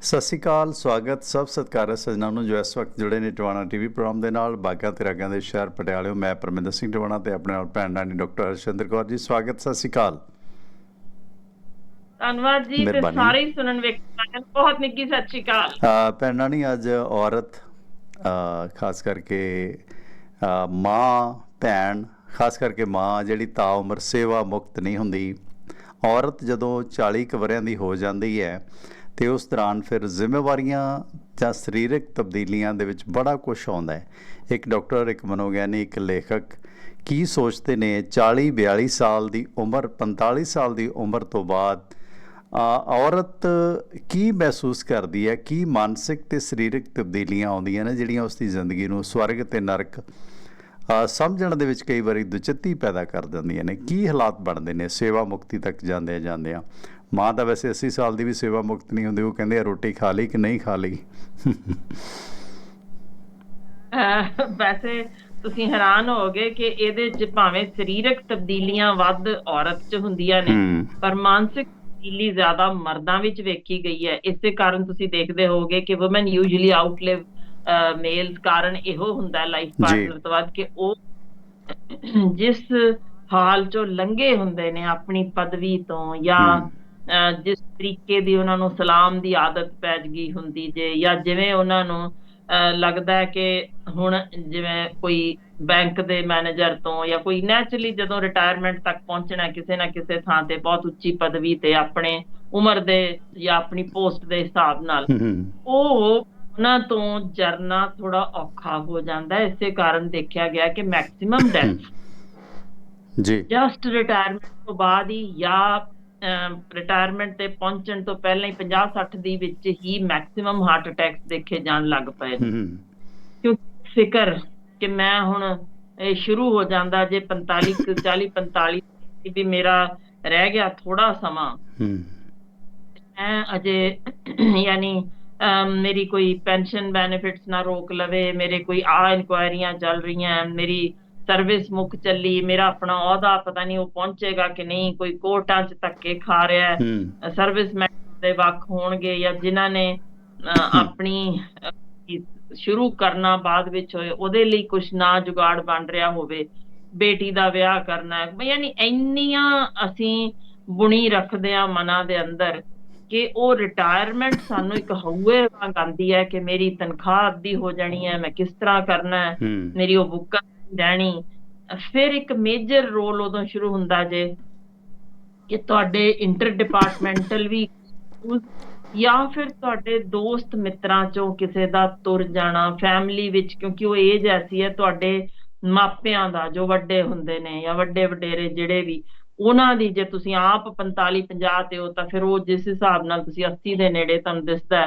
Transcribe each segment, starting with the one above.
ਸਤਿ ਸ਼੍ਰੀ ਅਕਾਲ ਸਵਾਗਤ ਸਭ ਸਤਿਕਾਰਤ ਸਜਣਾ ਨੂੰ ਜੋ ਇਸ ਵਕਤ ਜੁੜੇ ਨੇ ਟਵਾਣਾ ਟੀਵੀ ਪ੍ਰੋਗਰਾਮ ਦੇ ਨਾਲ ਬਾਗਾ ਤੇ ਰਾਗਾਂ ਦੇ ਸ਼ਹਿਰ ਪਟਿਆਲੇ ਮੈਂ ਪਰਮਿੰਦਰ ਸਿੰਘ ਟਵਾਣਾ ਤੇ ਆਪਣੇ ਨਾਲ ਭੈਣ ਰਾਣੀ ਡਾਕਟਰ ਹਰਸ਼ਿੰਦਰ ਕੌਰ ਜੀ ਸਵਾਗਤ ਸਤਿ ਸ਼੍ਰੀ ਅਕਾਲ। ਧੰਨਵਾਦ ਜੀ ਤੇ। ਸਾਰੇ ਸੁਣਨ ਵੇਖਣ ਬਹੁਤ ਨਿੱਗੀ ਸਤਿ ਸ਼੍ਰੀ ਅਕਾਲ। ਭੈਣ ਰਾਣੀ ਅੱਜ ਔਰਤ ਖਾਸ ਕਰਕੇ ਮਾਂ ਭੈਣ ਖਾਸ ਕਰਕੇ ਮਾਂ ਜਿਹੜੀ ਤਾਂ ਉਮਰ ਸੇਵਾ ਮੁਕਤ ਨਹੀਂ ਹੁੰਦੀ ਔਰਤ ਜਦੋਂ 40 ਕੁ ਵਰਿਆਂ ਦੀ ਹੋ ਜਾਂਦੀ ਹੈ ਤੇ ਉਸ ਦੌਰਾਨ ਫਿਰ ਜ਼ਿੰਮੇਵਾਰੀਆਂ ਜਾਂ ਸਰੀਰਕ ਤਬਦੀਲੀਆਂ ਦੇ ਵਿੱਚ ਬੜਾ ਕੁਝ ਆਉਂਦਾ ਹੈ। ਇੱਕ ਡਾਕਟਰ, ਇੱਕ ਮਨੋਗਿਆਨੀ ਇੱਕ ਲੇਖਕ ਕੀ ਸੋਚਦੇ ਨੇ? 40 42 ਸਾਲ ਦੀ ਉਮਰ 45 ਸਾਲ ਦੀ ਉਮਰ ਤੋਂ ਬਾਅਦ ਔਰਤ ਕੀ ਮਹਿਸੂਸ ਕਰਦੀ ਹੈ? ਕੀ ਮਾਨਸਿਕ ਤੇ ਸਰੀਰਕ ਤਬਦੀਲੀਆਂ ਆਉਂਦੀਆਂ ਨੇ ਜਿਹੜੀਆਂ ਉਸ ਦੀ ਜ਼ਿੰਦਗੀ ਨੂੰ ਸਵਰਗ ਤੇ ਨਰਕ ਸਮਝਣ ਦੇ ਵਿੱਚ ਕਈ ਵਾਰੀ ਦੁਚਿੱਤੀ ਪੈਦਾ ਕਰ ਦਿੰਦੀਆਂ ਨੇ? ਕੀ ਹਾਲਾਤ ਬਣਦੇ ਨੇ? ਸੇਵਾ ਮੁਕਤੀ ਤੱਕ ਜਾਂਦੇ ਜਾਂਦੇ ਆ ਮਾਂ ਤਾਂ ਵੈਸੇ 80 ਸਾਲ ਦੀ ਵੀ ਸੇਵਾ ਮੁਕਤ ਨਹੀਂ ਹੁੰਦੀ ਉਹ ਕਹਿੰਦੇ ਆ ਰੋਟੀ ਖਾ ਲਈ ਕਿ ਨਹੀਂ ਖਾ ਲਈ? ਵੈਸੇ ਤੁਸੀਂ ਹੈਰਾਨ ਹੋਗੇ ਕਿ ਇਹਦੇ ਚ ਭਾਵੇਂ ਸਰੀਰਕ ਤਬਦੀਲੀਆਂ ਵੱਧ ਔਰਤ ਚ ਹੁੰਦੀਆਂ ਨੇ ਪਰ ਮਾਨਸਿਕ ਤਬਦੀਲੀ ਜ਼ਿਆਦਾ ਮਰਦਾਂ ਵਿੱਚ ਵੇਖੀ ਗਈ ਹੈ। ਇਸੇ ਕਾਰਨ ਤੁਸੀਂ ਦੇਖਦੇ ਹੋਗੇ ਕਿ ਔਮਨ ਯੂਜੂਲੀ ਆਊਟਲਿਵ ਮੇਲਸ ਕਾਰਨ ਇਹੋ ਹੁੰਦਾ ਲਾਈਫ। ਪਾਰਟਨਰ ਤੋਂ ਬਾਅਦ ਕਿ ਉਹ ਜਿਸ ਹਾਲ ਚੋਂ ਲੰਘੇ ਹੁੰਦੇ ਨੇ ਆਪਣੀ ਪਦਵੀ ਤੋਂ ਜਾਂ ਜਿਸ ਤਰੀਕੇ ਦੀ ਉਹਨਾਂ ਨੂੰ ਸਲਾਮ ਦੀ ਆਦਤ ਪੈ ਗਈ ਹੁੰਦੀ ਜੇ ਜਾਂ ਜਿਵੇਂ ਉਹਨਾਂ ਨੂੰ ਲੱਗਦਾ ਹੈ ਕਿ ਹੁਣ ਜਿਵੇਂ ਕੋਈ ਬੈਂਕ ਦੇ ਮੈਨੇਜਰ ਤੋਂ ਜਾਂ ਕੋਈ ਨੈਚੁਰਲੀ ਜਦੋਂ ਰਿਟਾਇਰਮੈਂਟ ਤੱਕ ਪਹੁੰਚਣਾ ਕਿਸੇ ਨਾ ਕਿਸੇ ਥਾਂ ਤੇ ਬਹੁਤ ਉੱਚੀ ਪਦਵੀ ਤੇ ਆਪਣੇ ਉਮਰ ਦੇ ਜਾਂ ਆਪਣੀ ਪੋਸਟ ਦੇ ਹਿਸਾਬ ਨਾਲ ਉਹ ਉਹਨਾਂ ਤੋਂ ਜਰਨਾ ਥੋੜਾ ਔਖਾ ਹੋ ਜਾਂਦਾ ਇਸੇ ਕਾਰਨ ਦੇਖਿਆ ਗਿਆ ਕਿ ਮੈਕਸਿਮਮ ਡੈਥ ਜੀ। ਜਸਟ ਰਿਟਾਇਰਮੈਂਟ ਤੋਂ ਬਾਅਦ ਹੀ ਜਾਂ ਰਿਟਾਇਰਮੈਂਟ ਤੇ ਪਹੁੰਚਣ ਤੋਂ ਪਹਿਲਾਂ ਹੀ 50 60 ਦੀ ਵਿੱਚ ਹੀ ਮੈਕਸਿਮਮ ਹਾਰਟ ਅਟੈਕਸ ਦੇਖੇ ਜਾਣ ਲੱਗ ਪਏ ਕਿਉਂਕਿ ਫਿਕਰ ਕਿ ਮੈਂ ਹੁਣ ਇਹ ਸ਼ੁਰੂ ਹੋ ਜਾਂਦਾ ਜੇ 45 ਕੁ 40 45 ਵੀ ਮੇਰਾ ਰਹਿ ਗਿਆ ਥੋੜਾ ਸਮਾਂ। ਮੈਂ ਅਜੇ ਯਾਨੀ ਮੇਰੀ ਕੋਈ ਪੈਨਸ਼ਨ ਬੈਨੀਫਿਟਸ ਨਾ ਰੋਕ ਲਵੇ ਮੇਰੇ ਕੋਈ ਆ ਇਨਕੁਆਇਰੀਆਂ ਚੱਲ ਰਹੀਆਂ ਮੇਰੀ ਸਰਵਿਸ ਮੁੱਕ ਚੱਲੀ ਮੇਰਾ ਆਪਣਾ ਅਹੁਦਾ ਪਤਾ ਨਹੀਂ ਉਹ ਪਹੁੰਚੇਗਾ ਕਿ ਨਹੀਂ ਕੋਈ ਕੋਰਟਾਂ 'ਚ ਧੱਕੇ ਖਾ ਰਿਹਾ ਹੈ। ਸਰਵਿਸਮੈਨ ਦੇ ਵੱਖ ਹੋਣਗੇ ਜਾਂ ਜਿਨ੍ਹਾਂ ਨੇ ਆਪਣੀ ਸ਼ੁਰੂ ਕਰਨਾ ਬਾਅਦ ਵਿੱਚ ਹੋਏ ਉਹਦੇ ਲਈ ਕੁਝ ਨਾ ਜੁਗਾੜ ਬਣ ਰਿਹਾ ਹੋਵੇ ਬੇਟੀ ਦਾ ਵਿਆਹ ਕਰਨਾ ਹੈ। ਯਾਨੀ ਇੰਨੀਆਂ ਅਸੀਂ ਬੁਣੀ ਰੱਖਦੇ ਆ ਮਨਾਂ ਦੇ ਅੰਦਰ ਕਿ ਉਹ ਰਿਟਾਇਰਮੈਂਟ ਸਾਨੂੰ ਇੱਕ ਹਊਏ ਵਾਂਗ ਆਉਂਦੀ ਹੈ ਕਿ ਮੇਰੀ ਤਨਖਾਹ ਅੱਧੀ ਹੋ ਜਾਣੀ ਹੈ ਮੈਂ ਕਿਸ ਤਰ੍ਹਾਂ ਕਰਨਾ ਹੂੰ। ਮੇਰੀ ਉਹ ਬੁੱਕਾਂ ਰਹਿਣੀ ਫਿਰ ਇੱਕ ਮੇਜਰ ਰੋਲ ਉਦੋਂ ਸ਼ੁਰੂ ਹੁੰਦਾ ਜੇ ਕਿ ਤੁਹਾਡੇ ਇੰਟਰ ਡਿਪਾਰਟਮੈਂਟਲ ਵੀ ਜਾਂ ਫਿਰ ਤੁਹਾਡੇ ਦੋਸਤ ਮਿੱਤਰਾਂ ਚੋਂ ਕਿਸੇ ਦਾ ਤੁਰ ਜਾਣਾ ਫੈਮਿਲੀ ਵਿੱਚ, ਕਿਉਂਕਿ ਉਹ ਏਜ ਐਸੀ ਹੈ, ਤੁਹਾਡੇ ਮਾਪਿਆਂ ਦਾ ਜੋ ਵੱਡੇ ਹੁੰਦੇ ਨੇ ਜਾਂ ਵੱਡੇ ਵਡੇਰੇ ਜਿਹੜੇ ਵੀ, ਉਹਨਾਂ ਦੀ ਜੇ ਤੁਸੀਂ ਆਪ 45 50 ਤੇ ਹੋ ਤਾਂ ਫਿਰ ਉਹ ਜਿਸ ਹਿਸਾਬ ਨਾਲ ਤੁਸੀਂ 80 ਦੇ ਨੇੜੇ ਤੁਹਾਨੂੰ ਦਿਸਦਾ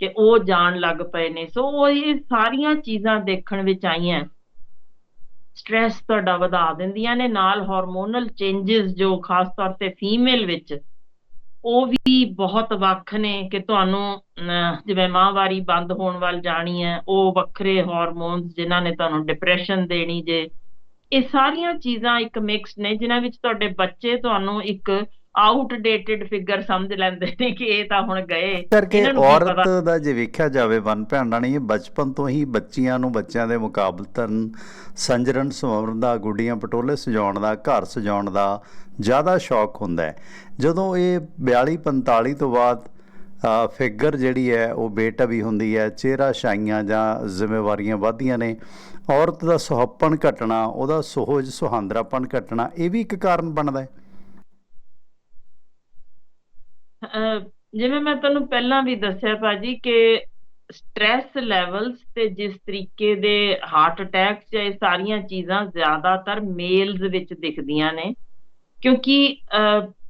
ਕਿ ਉਹ ਜਾਣ ਲੱਗ ਪਏ ਨੇ। ਸੋ ਉਹ ਇਹ ਸਾਰੀਆਂ ਚੀਜ਼ਾਂ ਦੇਖਣ ਵਿੱਚ ਆਈਆਂ। ਸਟ੍ਰੈਸ ਤੁਹਾਡਾ ਵਧਾ ਦਿੰਦੀਆਂ ਨੇ ਨਾਲ ਹਾਰਮੋਨਲ ਚੇਂਜਸ ਜੋ ਖਾਸ ਤੌਰ ਤੇ ਫੀਮੇਲ ਵਿੱਚ ਉਹ ਵੀ ਬਹੁਤ ਵੱਖ ਨੇ ਕਿ ਤੁਹਾਨੂੰ ਅਮ, ਜਿਵੇਂ ਮਾਹਵਾਰੀ ਬੰਦ ਹੋਣ ਵੱਲ ਜਾਣੀ ਹੈ ਉਹ ਵੱਖਰੇ ਹਾਰਮੋਨਸ ਜਿਨ੍ਹਾਂ ਨੇ ਤੁਹਾਨੂੰ ਡਿਪਰੈਸ਼ਨ ਦੇਣੀ ਜੇ ਇਹ ਸਾਰੀਆਂ ਚੀਜ਼ਾਂ ਇੱਕ ਮਿਕਸ ਨੇ ਜਿਨ੍ਹਾਂ ਵਿੱਚ ਤੁਹਾਡੇ ਬੱਚੇ ਤੁਹਾਨੂੰ ਇੱਕ ਆਊਟਡੇਟਡ ਫਿਗਰ ਸਮਝ ਲੈਂਦੇ ਨੇ ਕਿ ਇਹ ਤਾਂ ਹੁਣ ਗਏ। ਕਰਕੇ ਇਹਨਾਂ ਨੂੰ ਔਰਤ। ਦਾ ਜੇ ਵੇਖਿਆ ਜਾਵੇ ਵਨ ਭੈਣਾਂ ਨੇ ਇਹ ਬਚਪਨ ਤੋਂ ਹੀ ਬੱਚੀਆਂ ਨੂੰ ਬੱਚਿਆਂ ਦੇ ਮੁਕਾਬਲਤਨ ਸੰਜਰਨ ਸੰਵਰਨ ਦਾ ਗੁੱਡੀਆਂ ਪਟੋਲੇ ਸਜਾਉਣ ਦਾ ਘਰ ਸਜਾਉਣ ਦਾ ਜ਼ਿਆਦਾ ਸ਼ੌਕ ਹੁੰਦਾ ਹੈ। ਜਦੋਂ ਇਹ 42 45 ਤੋਂ ਬਾਅਦ ਫਿਗਰ ਜਿਹੜੀ ਹੈ ਉਹ ਬੇਟਵੀ ਹੁੰਦੀ ਹੈ ਚਿਹਰਾ ਛਾਈਆਂ ਜਾਂ ਜ਼ਿੰਮੇਵਾਰੀਆਂ ਵੱਧਦੀਆਂ ਨੇ ਔਰਤ ਦਾ ਸੁਹੱਪਣ ਘਟਣਾ ਉਹਦਾ ਸੁਹਜ ਸੁਹਾਂਦਰਾਪਣ ਘਟਣਾ ਇਹ ਵੀ ਇੱਕ ਕਾਰਨ ਬਣਦਾ ਹੈ। ਜਿਵੇਂ ਮੈਂ ਤੁਹਾਨੂੰ ਪਹਿਲਾਂ ਵੀ ਦੱਸਿਆ ਭਾਜੀ ਕਿ ਸਟ੍ਰੈਸ ਲੈਵਲਸ ਤੇ ਜਿਸ ਤਰੀਕੇ ਦੇ ਹਾਰਟ ਅਟੈਕਸ ਜਾਂ ਇਹ ਸਾਰੀਆਂ ਚੀਜ਼ਾਂ ਜ਼ਿਆਦਾਤਰ ਮੇਲਸ ਵਿੱਚ ਦਿਖਦੀਆਂ ਨੇ, ਕਿਉਂਕਿ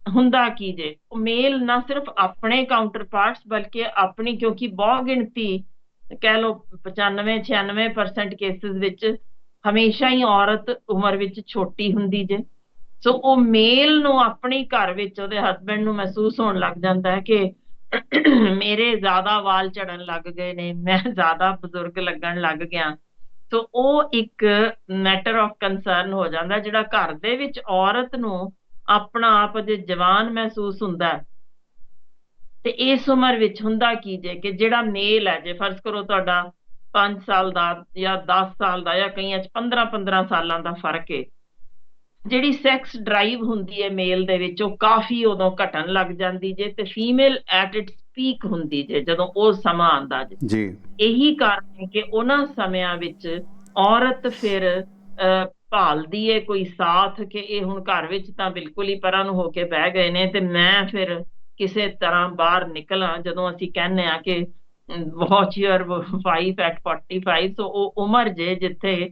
ਹੁੰਦਾ ਕੀ ਜੇ? ਉਹ ਮੇਲ ਨਾ ਸਿਰਫ ਆਪਣੇ ਕਾਊਂਟਰ ਪਾਰਟਸ ਬਲਕਿ ਆਪਣੀ, ਕਿਉਂਕਿ ਬਹੁ ਗਿਣਤੀ, ਕਹਿ ਲਓ 95 96% ਕੇਸਿਸ ਵਿੱਚ ਹਮੇਸ਼ਾ ਹੀ ਔਰਤ ਉਮਰ ਵਿੱਚ ਛੋਟੀ ਹੁੰਦੀ ਜੇ। ਸੋ ਉਹ ਮੇਲ ਨੂੰ ਆਪਣੀ ਘਰ ਵਿੱਚ ਉਹਦੇ ਹਸਬੰਡ ਨੂੰ ਮਹਿਸੂਸ ਹੋਣ ਲੱਗ ਜਾਂਦਾ ਹੈ ਕਿ ਮੇਰੇ ਜ਼ਿਆਦਾ ਵਾਲ ਝੜਨ ਲੱਗ ਗਏ ਨੇ, ਮੈਂ ਜ਼ਿਆਦਾ ਬਜ਼ੁਰਗ ਲੱਗਣ ਲੱਗ ਗਿਆ। ਸੋ ਉਹ ਇੱਕ ਮੈਟਰ ਆਫ ਕੰਸਰਨ ਹੋ ਜਾਂਦਾ ਜਿਹੜਾ ਘਰ ਦੇ ਵਿੱਚ ਔਰਤ ਨੂੰ ਆਪਣਾ ਆਪ ਦੇ ਜਵਾਨ ਮਹਿਸੂਸ ਹੁੰਦਾ ਤੇ ਇਸ ਉਮਰ ਵਿੱਚ ਹੁੰਦਾ ਕੀ ਜੇ ਕਿ ਜਿਹੜਾ ਮੇਲ ਹੈ, ਜੇ ਫਰਜ਼ ਕਰੋ ਤੁਹਾਡਾ 5 ਸਾਲ ਦਾ ਜਾਂ 10 ਸਾਲ ਦਾ ਜਾਂ ਕਈਆਂ 'ਚ 15 15 ਸਾਲਾਂ ਦਾ ਫ਼ਰਕ ਹੈ ਜਿਹੜੀ ਸੈਕਸ ਡਰਾਈਵ ਹੁੰਦੀ ਹੈ ਮੇਲ ਦੇ ਵਿੱਚ ਉਹ ਕਾਫੀ ਉਦੋਂ ਘਟਣ ਲੱਗ ਜਾਂਦੀ ਜੇ ਤੇ ਫੀਮੇਲ ਐਟ ਇਟਸ ਪੀਕ ਹੁੰਦੀ ਜੇ ਜਦੋਂ ਉਹ ਸਮਾਂ ਆਂਦਾ ਜੇ। ਜੀ। ਇਹੀ ਕਾਰਨ ਹੈ ਕਿ ਉਹਨਾਂ ਸਮਿਆਂ ਵਿੱਚ ਔਰਤ ਫਿਰ ਭਾਲਦੀ ਏ ਕੋਈ ਸਾਥ ਕਿ ਇਹ ਹੁਣ ਘਰ ਵਿੱਚ ਤਾਂ ਬਿਲਕੁਲ ਹੀ ਪਰਾਂ ਨੂੰ ਹੋ ਕੇ ਬਹਿ ਗਏ ਨੇ ਤੇ ਮੈਂ ਫਿਰ ਕਿਸੇ ਤਰ੍ਹਾਂ ਬਾਹਰ ਨਿਕਲਾਂ ਜਦੋਂ ਅਸੀਂ ਕਹਿੰਦੇ ਆ ਕਿ watch your wife at 45 so ਉਹ ਉਮਰ ਜੇ ਜਿੱਥੇ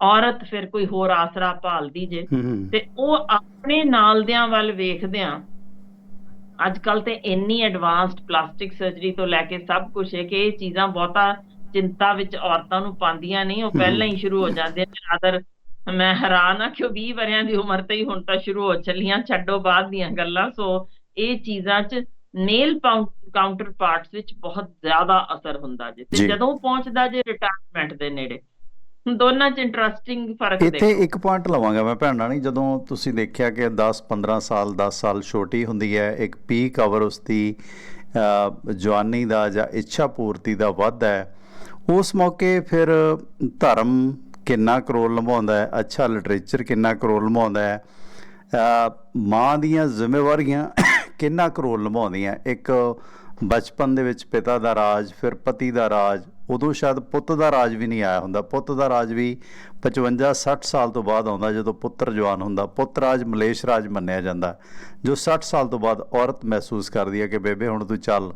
ਔਰਤ ਫਿਰ ਕੋਈ ਹੋਰ ਆਸਰਾ ਭਾਲਦੀ ਜੇ ਤੇ ਉਹ ਆਪਣੇ ਨਾਲਦਿਆਂ ਵੱਲ ਵੇਖਦਿਆਂ ਅੱਜ ਕੱਲ ਤੇ ਇੰਨੀ ਐਡਵਾਂਸਡ ਪਲਾਸਟਿਕ ਸਰਜਰੀ ਤੋਂ ਲੈ ਕੇ ਸਭ ਕੁਝ ਹੈ ਕਿ ਇਹ ਚੀਜ਼ਾਂ ਬਹੁਤਾ ਚਿੰਤਾ ਵਿੱਚ ਔਰਤਾਂ ਨੂੰ ਪਾਉਂਦੀਆਂ ਨਹੀਂ ਉਹ। ਪਹਿਲਾਂ ਹੀ ਸ਼ੁਰੂ ਹੋ ਜਾਂਦੀਆਂ ਨੇ ਰਾਦਰ ਮੈਂ ਹੈਰਾਨ ਆ ਕਿ ਉਹ 20 ਵਰਿਆਂ ਦੀ ਉਮਰ ਤੇ ਹੀ ਹੁਣ ਤਾਂ ਸ਼ੁਰੂ ਹੋ ਚੱਲੀਆਂ ਛੱਡੋ ਬਾਅਦ ਦੀਆਂ ਗੱਲਾਂ ਸੋ ਇਹ ਚੀਜ਼ਾਂ 'ਚ ਨੇਲ ਕਾਊਂਟਰ ਪਾਰਟਸ ਵਿੱਚ ਬਹੁਤ ਜ਼ਿਆਦਾ ਅਸਰ ਹੁੰਦਾ ਜੀ। ਤੇ ਜਦੋਂ ਪਹੁੰਚਦਾ ਜੇ ਰਿਟਾਇਰਮੈਂਟ ਦੇ ਨੇੜੇ ਦੋਨਾਂ 'ਚ ਇੰਟਰਸਟਿੰਗ ਫ਼ਰਕ ਇੱਥੇ ਦੇਖੋ। ਇੱਕ ਪੁਆਇੰਟ ਲਵਾਂਗਾ ਮੈਂ ਭੈਣਾਂ ਨਹੀਂ ਜਦੋਂ ਤੁਸੀਂ ਦੇਖਿਆ ਕਿ 10 15 ਸਾਲ 10 ਸਾਲ ਛੋਟੀ ਹੁੰਦੀ ਹੈ ਇੱਕ ਪੀਕ ਆਵਰ ਉਸ ਦੀ ਅ, ਜਵਾਨੀ ਦਾ ਜਾਂ ਇੱਛਾ ਪੂਰਤੀ ਦਾ ਵੱਧਦਾ ਹੈ ਉਸ ਮੌਕੇ ਫਿਰ ਧਰਮ ਕਿੰਨਾ ਕੁ ਰੋਲ ਨਿਭਾਉਂਦਾ ਹੈ ਅੱਛਾ ਲਿਟਰੇਚਰ ਕਿੰਨਾ ਕੁ ਰੋਲ ਨਿਭਾਉਂਦਾ ਹੈ ਮਾਂ ਦੀਆਂ ਜ਼ਿੰਮੇਵਾਰੀਆਂ ਕਿੰਨਾ ਕੁ ਰੋਲ ਨਿਭਾਉਂਦੀਆਂ ਇੱਕ ਬਚਪਨ ਦੇ ਵਿੱਚ ਪਿਤਾ ਦਾ ਰਾਜ ਫਿਰ ਪਤੀ ਦਾ ਰਾਜ ਉਦੋਂ ਸ਼ਾਇਦ ਪੁੱਤ ਦਾ ਰਾਜ ਵੀ ਨਹੀਂ ਆਇਆ ਹੁੰਦਾ। ਪੁੱਤ ਦਾ ਰਾਜ ਵੀ 55 60 ਸਾਲ ਤੋਂ ਬਾਅਦ ਆਉਂਦਾ, ਜਦੋਂ ਪੁੱਤਰ ਜਵਾਨ ਹੁੰਦਾ। ਪੁੱਤ ਰਾਜ ਮਲੇਸ਼ ਰਾਜ ਮੰਨਿਆ ਜਾਂਦਾ, ਜੋ 60 ਸਾਲ ਤੋਂ ਬਾਅਦ ਔਰਤ ਮਹਿਸੂਸ ਕਰਦੀ ਹੈ ਕਿ ਬੇਬੇ ਹੁਣ ਤੂੰ ਚੱਲ।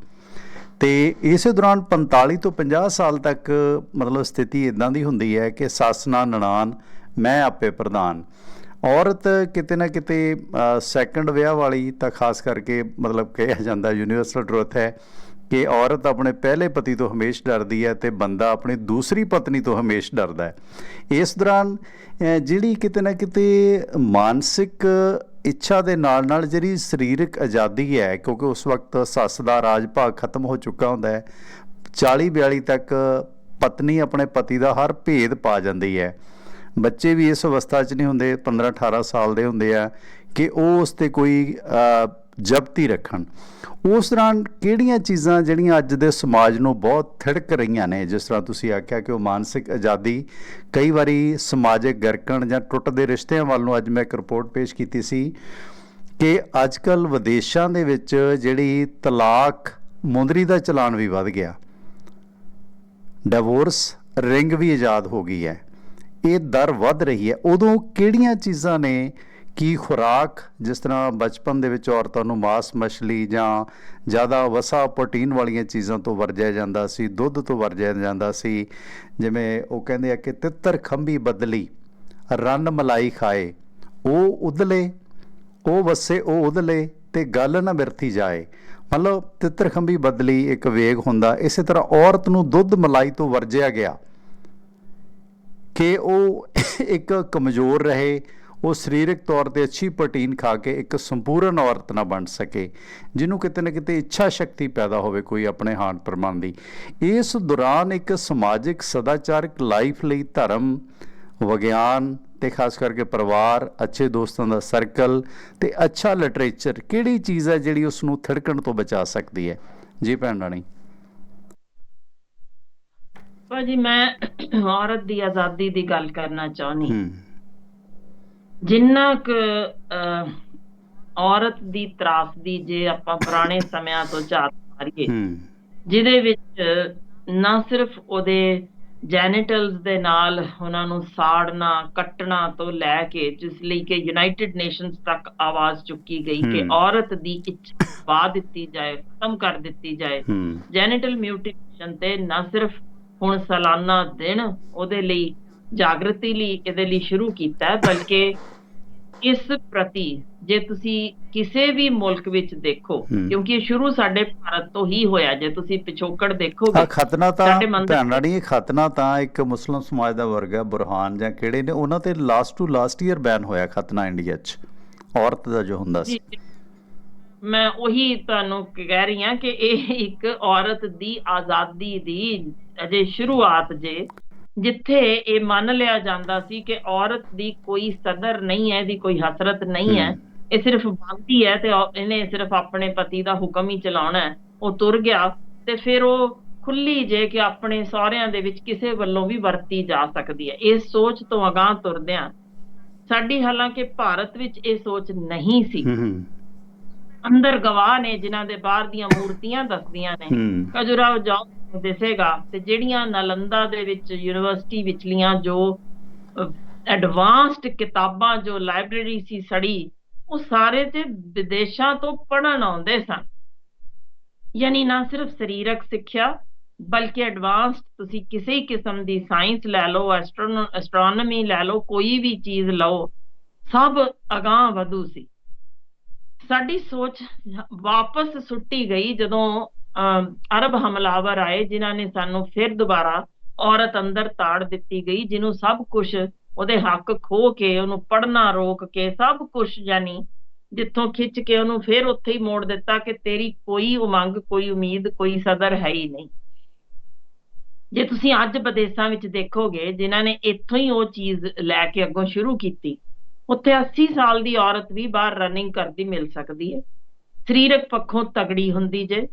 ਤੇ ਇਸੇ ਦੌਰਾਨ 45 ਤੋਂ 50 ਸਾਲ ਤੱਕ ਮਤਲਬ ਸਥਿਤੀ ਇਦਾਂ ਦੀ ਹੁੰਦੀ ਹੈ ਕਿ ਸੱਸ ਨਾ ਨਨਾਣ, ਮੈਂ ਆਪੇ ਪ੍ਰਧਾਨ। ਔਰਤ ਕਿਤੇ ਨਾ ਕਿਤੇ ਸੈਕੰਡ ਵਿਆਹ ਵਾਲੀ ਤਾਂ ਖਾਸ ਕਰਕੇ ਮਤਲਬ ਕਿਹਾ ਜਾਂਦਾ ਯੂਨੀਵਰਸਲ ਟਰੁੱਥ ਹੈ। ਕਿ ਔਰਤ ਆਪਣੇ ਪਹਿਲੇ ਪਤੀ ਤੋਂ ਹਮੇਸ਼ ਡਰਦੀ ਹੈ ਤੇ ਬੰਦਾ ਆਪਣੀ ਦੂਸਰੀ ਪਤਨੀ ਤੋਂ ਹਮੇਸ਼ ਡਰਦਾ ਹੈ। ਇਸ ਦੌਰਾਨ ਜਿਹੜੀ ਕਿਤੇ ਨਾ ਕਿਤੇ ਮਾਨਸਿਕ ਇੱਛਾ ਦੇ ਨਾਲ ਨਾਲ ਜਿਹੜੀ ਸਰੀਰਕ ਆਜ਼ਾਦੀ ਹੈ, ਕਿਉਂਕਿ ਉਸ ਵਕਤ ਸੱਸ ਦਾ ਰਾਜ ਭਾਗ ਖਤਮ ਹੋ ਚੁੱਕਾ ਹੁੰਦਾ ਹੈ 40 42 ਤੱਕ ਪਤਨੀ ਆਪਣੇ ਪਤੀ ਦਾ ਹਰ ਭੇਦ ਪਾ ਜਾਂਦੀ ਹੈ। ਬੱਚੇ ਵੀ ਇਸ ਅਵਸਥਾ 'ਚ ਨਹੀਂ ਹੁੰਦੇ 15 18 ਸਾਲ ਦੇ ਹੁੰਦੇ ਆ ਕਿ ਉਹ ਉਸ ਤੇ ਕੋਈ ਜਪਤੀ ਰੱਖਣ। ਉਸ ਦੌਰਾਨ ਕਿਹੜੀਆਂ ਚੀਜ਼ਾਂ ਜਿਹੜੀਆਂ ਅੱਜ ਦੇ ਸਮਾਜ ਨੂੰ ਬਹੁਤ ਥਿੜਕ ਰਹੀਆਂ ਨੇ, ਜਿਸ ਤਰ੍ਹਾਂ ਤੁਸੀਂ ਆਖਿਆ ਕਿ ਉਹ ਮਾਨਸਿਕ ਆਜ਼ਾਦੀ ਕਈ ਵਾਰੀ ਸਮਾਜਿਕ ਗਰਕਣ ਜਾਂ ਟੁੱਟਦੇ ਰਿਸ਼ਤਿਆਂ ਵੱਲ ਨੂੰ ਅੱਜ ਮੈਂ ਇੱਕ ਰਿਪੋਰਟ ਪੇਸ਼ ਕੀਤੀ ਸੀ ਕਿ ਅੱਜਕੱਲ ਵਿਦੇਸ਼ਾਂ ਦੇ ਵਿੱਚ ਜਿਹੜੀ ਤਲਾਕ ਮੁੰਦਰੀ ਦਾ ਚਲਾਨ ਵੀ ਵੱਧ ਗਿਆ। ਡਿਵੋਰਸ ਰਿੰਗ ਵੀ ਆਜ਼ਾਦ ਹੋ ਗਈ ਹੈ। ਇਹ ਦਰ ਵੱਧ ਰਹੀ ਹੈ। ਉਦੋਂ ਕਿਹੜੀਆਂ ਚੀਜ਼ਾਂ ਨੇ ਕੀ ਖੁਰਾਕ, ਜਿਸ ਤਰ੍ਹਾਂ ਬਚਪਨ ਦੇ ਵਿੱਚ ਔਰਤਾਂ ਨੂੰ ਮਾਸ ਮਛਲੀ ਜਾਂ ਜ਼ਿਆਦਾ ਵਸਾ ਪ੍ਰੋਟੀਨ ਵਾਲੀਆਂ ਚੀਜ਼ਾਂ ਤੋਂ ਵਰਜਿਆ ਜਾਂਦਾ ਸੀ, ਦੁੱਧ ਤੋਂ ਵਰਜਿਆ ਜਾਂਦਾ ਸੀ, ਜਿਵੇਂ ਉਹ ਕਹਿੰਦੇ ਆ ਕਿ ਤਿੱਤਰ ਖੰਭੀ ਬਦਲੀ, ਰੰਨ ਮਲਾਈ ਖਾਏ, ਉਹ ਉਦਲੇ, ਉਹ ਵਸੇ, ਉਹ ਉਦਲੇ ਤੇ ਗੱਲ ਨਾ ਮਿਰਥੀ ਜਾਏ। ਮਤਲਬ ਤਿੱਤਰ ਖੰਭੀ ਬਦਲੀ ਇੱਕ ਵੇਗ ਹੁੰਦਾ, ਇਸੇ ਤਰ੍ਹਾਂ ਔਰਤ ਨੂੰ ਦੁੱਧ ਮਲਾਈ ਤੋਂ ਵਰਜਿਆ ਗਿਆ, ਕਿ ਉਹ ਇੱਕ ਕਮਜ਼ੋਰ ਰਹੇ ਉਹ ਸਰੀਰਕ ਤੌਰ ਤੇ ਅੱਛੀ ਪ੍ਰੋਟੀਨ ਖਾ ਕੇ ਇੱਕ ਸੰਪੂਰਨ ਔਰਤ ਨਾ ਬਣ ਸਕੇ ਜਿਹਨੂੰ ਕਿਤੇ ਨਾ ਕਿਤੇ ਇੱਛਾ ਸ਼ਕਤੀ ਪੈਦਾ ਹੋਵੇ ਕੋਈ ਆਪਣੇ ਹਾਨ ਪ੍ਰਮਾਣ ਦੀ। ਇਸ ਦੌਰਾਨ ਇੱਕ ਸਮਾਜਿਕ ਸਦਾਚਾਰਕ ਲਾਈਫ ਲਈ ਧਰਮ ਵਿਗਿਆਨ ਤੇ ਖਾਸ ਕਰਕੇ ਪਰਿਵਾਰ ਅੱਛੇ ਦੋਸਤਾਂ ਦਾ ਸਰਕਲ ਤੇ ਅੱਛਾ ਲਿਟਰੇਚਰ ਕਿਹੜੀ ਚੀਜ਼ ਹੈ ਜਿਹੜੀ ਉਸ ਨੂੰ ਥਿੜਕਣ ਤੋਂ ਬਚਾ ਸਕਦੀ ਹੈ? ਜੀ ਭੈਣ ਰਾਣੀ। ਭਾਜੀ ਮੈਂ ਔਰਤ ਦੀ ਆਜ਼ਾਦੀ ਦੀ ਗੱਲ ਕਰਨਾ ਚਾਹੁੰਦੀ। ਹੂੰ। ਜਿੰਨਾ ਕੁ ਔਰਤ ਦੀ ਤਰਾਸਦੀ ਜੇ ਆਪਾਂ ਪੁਰਾਣੇ ਸਮਿਆਂ ਤੋਂ ਝਾਤ ਮਾਰੀਏ ਜਿਹਦੇ ਵਿੱਚ ਨਾ ਸਿਰਫ ਉਹਦੇ ਜੈਨੀਟਲਸ ਦੇ ਨਾਲ ਉਹਨਾਂ ਨੂੰ ਸਾੜਨਾ ਕੱਟਣਾ ਤੋਂ ਲੈ ਕੇ ਜਿਸ ਲਈ ਕਿ ਯੂਨਾਈਟਿਡ ਨੇਸ਼ਨਸ ਤੱਕ ਆਵਾਜ਼ ਚੁੱਕੀ ਗਈ ਕਿ। ਔਰਤ ਦੀ ਇੱਛਾ ਪਾ ਦਿੱਤੀ ਜਾਏ ਖਤਮ ਕਰ ਦਿੱਤੀ ਜਾਏ। ਜੈਨੀਟਲ ਮਿਊਟੀਲੇਸ਼ਨ ਤੇ ਨਾ ਸਿਰਫ ਹੁਣ ਸਾਲਾਨਾ ਦਿਨ ਉਹਦੇ ਲਈ ਜਾਗਰਤੀ ਲਈ ਇਹਦੇ ਲਈ ਸ਼ੁਰੂ ਕੀਤਾ ਬਲਕਿ ਇਸ ਪ੍ਰਤੀ ਜੇ ਤੁਸੀਂ ਕਿਸੇ ਵੀ ਮੁਲਕ ਵਿੱਚ ਦੇਖੋ। ਕਿਉਂਕਿ ਇਹ ਸ਼ੁਰੂ ਸਾਡੇ ਭਾਰਤ ਤੋਂ ਹੀ ਹੋਇਆ ਜੇ ਤੁਸੀਂ ਪਿਛੋਕੜ ਆ ਦੇਖੋਗੇ ਖਤਨਾ ਤਾਂ ਰਾਣੀ ਇਹ ਖਤਨਾ ਤਾਂ ਇੱਕ ਮੁਸਲਮਾਨ ਸਮਾਜ ਦਾ ਵਰਗ ਹੈ ਬੁਰਹਾਨ ਜਾਂ ਕਿਹੜੇ ਨੇ ਉਹਨਾਂ ਤੇ last to last year ban ਹੋਇਆ ਖਤਨਾ ਇੰਡੀਆ 'ਚ ਔਰਤ ਦਾ ਜੋ ਹੁੰਦਾ ਸੀ ਮੈਂ ਉਹੀ ਤੁਹਾਨੂੰ ਕਹਿ ਰਹੀ ਹਾਂ ਕਿ ਇਹ ਇੱਕ ਔਰਤ ਦੀ ਆਜ਼ਾਦੀ ਦੀ ਅਜੇ ਸ਼ੁਰੂਆਤ ਜੇ ਜਿੱਥੇ ਇਹ ਮੰਨ ਲਿਆ ਜਾਂਦਾ ਸੀ ਕਿ ਔਰਤ ਦੀ ਕੋਈ ਸਦਰ ਨਹੀਂ ਹੈ ਇਹਦੀ ਕੋਈ ਹਸਰਤ ਨਹੀਂ ਹੈ। ਇਹ ਸਿਰਫ ਬੰਦੀ ਹੈ ਤੇ ਇਹਨੇ ਸਿਰਫ ਆਪਣੇ ਪਤੀ ਦਾ ਹੁਕਮ ਹੀ ਚਲਾਉਣਾ ਹੈ। ਉਹ ਤੁਰ ਗਿਆ ਤੇ ਫਿਰ ਉਹ ਖੁੱਲੀ ਜੇ ਕਿ ਆਪਣੇ ਸਹੁਰਿਆਂ ਦੇ ਵਿੱਚ ਕਿਸੇ ਵੱਲੋਂ ਵੀ ਵਰਤੀ ਜਾ ਸਕਦੀ ਹੈ। ਇਸ ਸੋਚ ਤੋਂ ਅਗਾਂਹ ਤੁਰਦਿਆਂ ਸਾਡੀ ਹਾਲਾਂਕਿ ਭਾਰਤ ਵਿੱਚ ਇਹ ਸੋਚ ਨਹੀਂ ਸੀ। ਅੰਦਰ ਗਵਾਹ ਨੇ ਜਿਨ੍ਹਾਂ ਦੇ ਬਾਹਰ ਦੀਆਂ ਮੂਰਤੀਆਂ ਦੱਸਦੀਆਂ ਨੇ। ਖਜੁਰਾਹੋ ਜਾਓ। ਦਿਸੇਗਾ ਤੇ ਜਿਹੜੀਆਂ ਨਾਲੰਦਾ ਦੇ ਵਿੱਚ ਯੂਨੀਵਰਸਿਟੀ ਵਿਚਲੀਆਂ ਜੋ ਐਡਵਾਂਸਡ ਕਿਤਾਬਾਂ ਜੋ ਲਾਇਬ੍ਰੇਰੀ ਸੀ ਸੜੀ, ਉਹ ਸਾਰੇ ਤੇ ਵਿਦੇਸ਼ਾਂ ਤੋਂ ਪੜਨ ਆਉਂਦੇ ਸਨ। ਯਾਨੀ ਨਾ ਸਿਰਫ ਸਰੀਰਕ ਸਿੱਖਿਆ, ਬਲਕਿ ਐਡਵਾਂਸਡ ਤੁਸੀਂ ਕਿਸੇ ਕਿਸਮ ਦੀ ਸਾਇੰਸ ਲੈ ਲਓ ਐਸਟ੍ਰੋਨੋਮੀ ਲੈ ਲਓ, ਕੋਈ ਵੀ ਚੀਜ਼ ਲਓ, ਸਭ ਅਗਾਂਹ ਵਧੂ ਸੀ। ਸਾਡੀ ਸੋਚ ਵਾਪਸ ਸੁੱਟੀ ਗਈ ਜਦੋਂ ਅਰਬ ਹਮਲਾਵਰ ਆਏ, ਜਿਨ੍ਹਾਂ ਨੇ ਸਾਨੂੰ ਫਿਰ ਦੁਬਾਰਾ ਔਰਤ ਅੰਦਰ ਤਾੜ ਦਿੱਤੀ ਗਈ, ਜਿਹਨੂੰ ਸਭ ਕੁਝ ਉਹਦੇ ਹੱਕ ਖੋ ਕੇ ਉਹਨੂੰ ਪੜਨਾ ਰੋਕ ਕੇ ਸਭ ਕੁਝ ਯਾਨੀ ਜਿੱਥੋਂ ਖਿੱਚ ਕੇ ਉਹਨੂੰ ਫਿਰ ਉੱਥੇ ਹੀ ਮੋੜ ਦਿੱਤਾ ਕਿ ਤੇਰੀ ਕੋਈ ਉਮੰਗ, ਕੋਈ ਉਮੀਦ, ਕੋਈ ਸਦਰ ਹੈ ਹੀ ਨਹੀਂ। ਜੇ ਤੁਸੀਂ ਅੱਜ ਵਿਦੇਸ਼ਾਂ ਵਿੱਚ ਦੇਖੋਗੇ, ਜਿਨ੍ਹਾਂ ਨੇ ਇੱਥੋਂ ਹੀ ਉਹ ਚੀਜ਼ ਲੈ ਕੇ ਅੱਗੋਂ ਸ਼ੁਰੂ ਕੀਤੀ, ਉੱਥੇ 80 ਸਾਲ ਦੀ ਔਰਤ ਵੀ ਬਾਹਰ ਰਨਿੰਗ ਕਰਦੀ ਮਿਲ ਸਕਦੀ ਹੈ। ਸਰੀਰਕ ਪੱਖੋਂ ਤਗੜੀ ਹੁੰਦੀ ਜੇ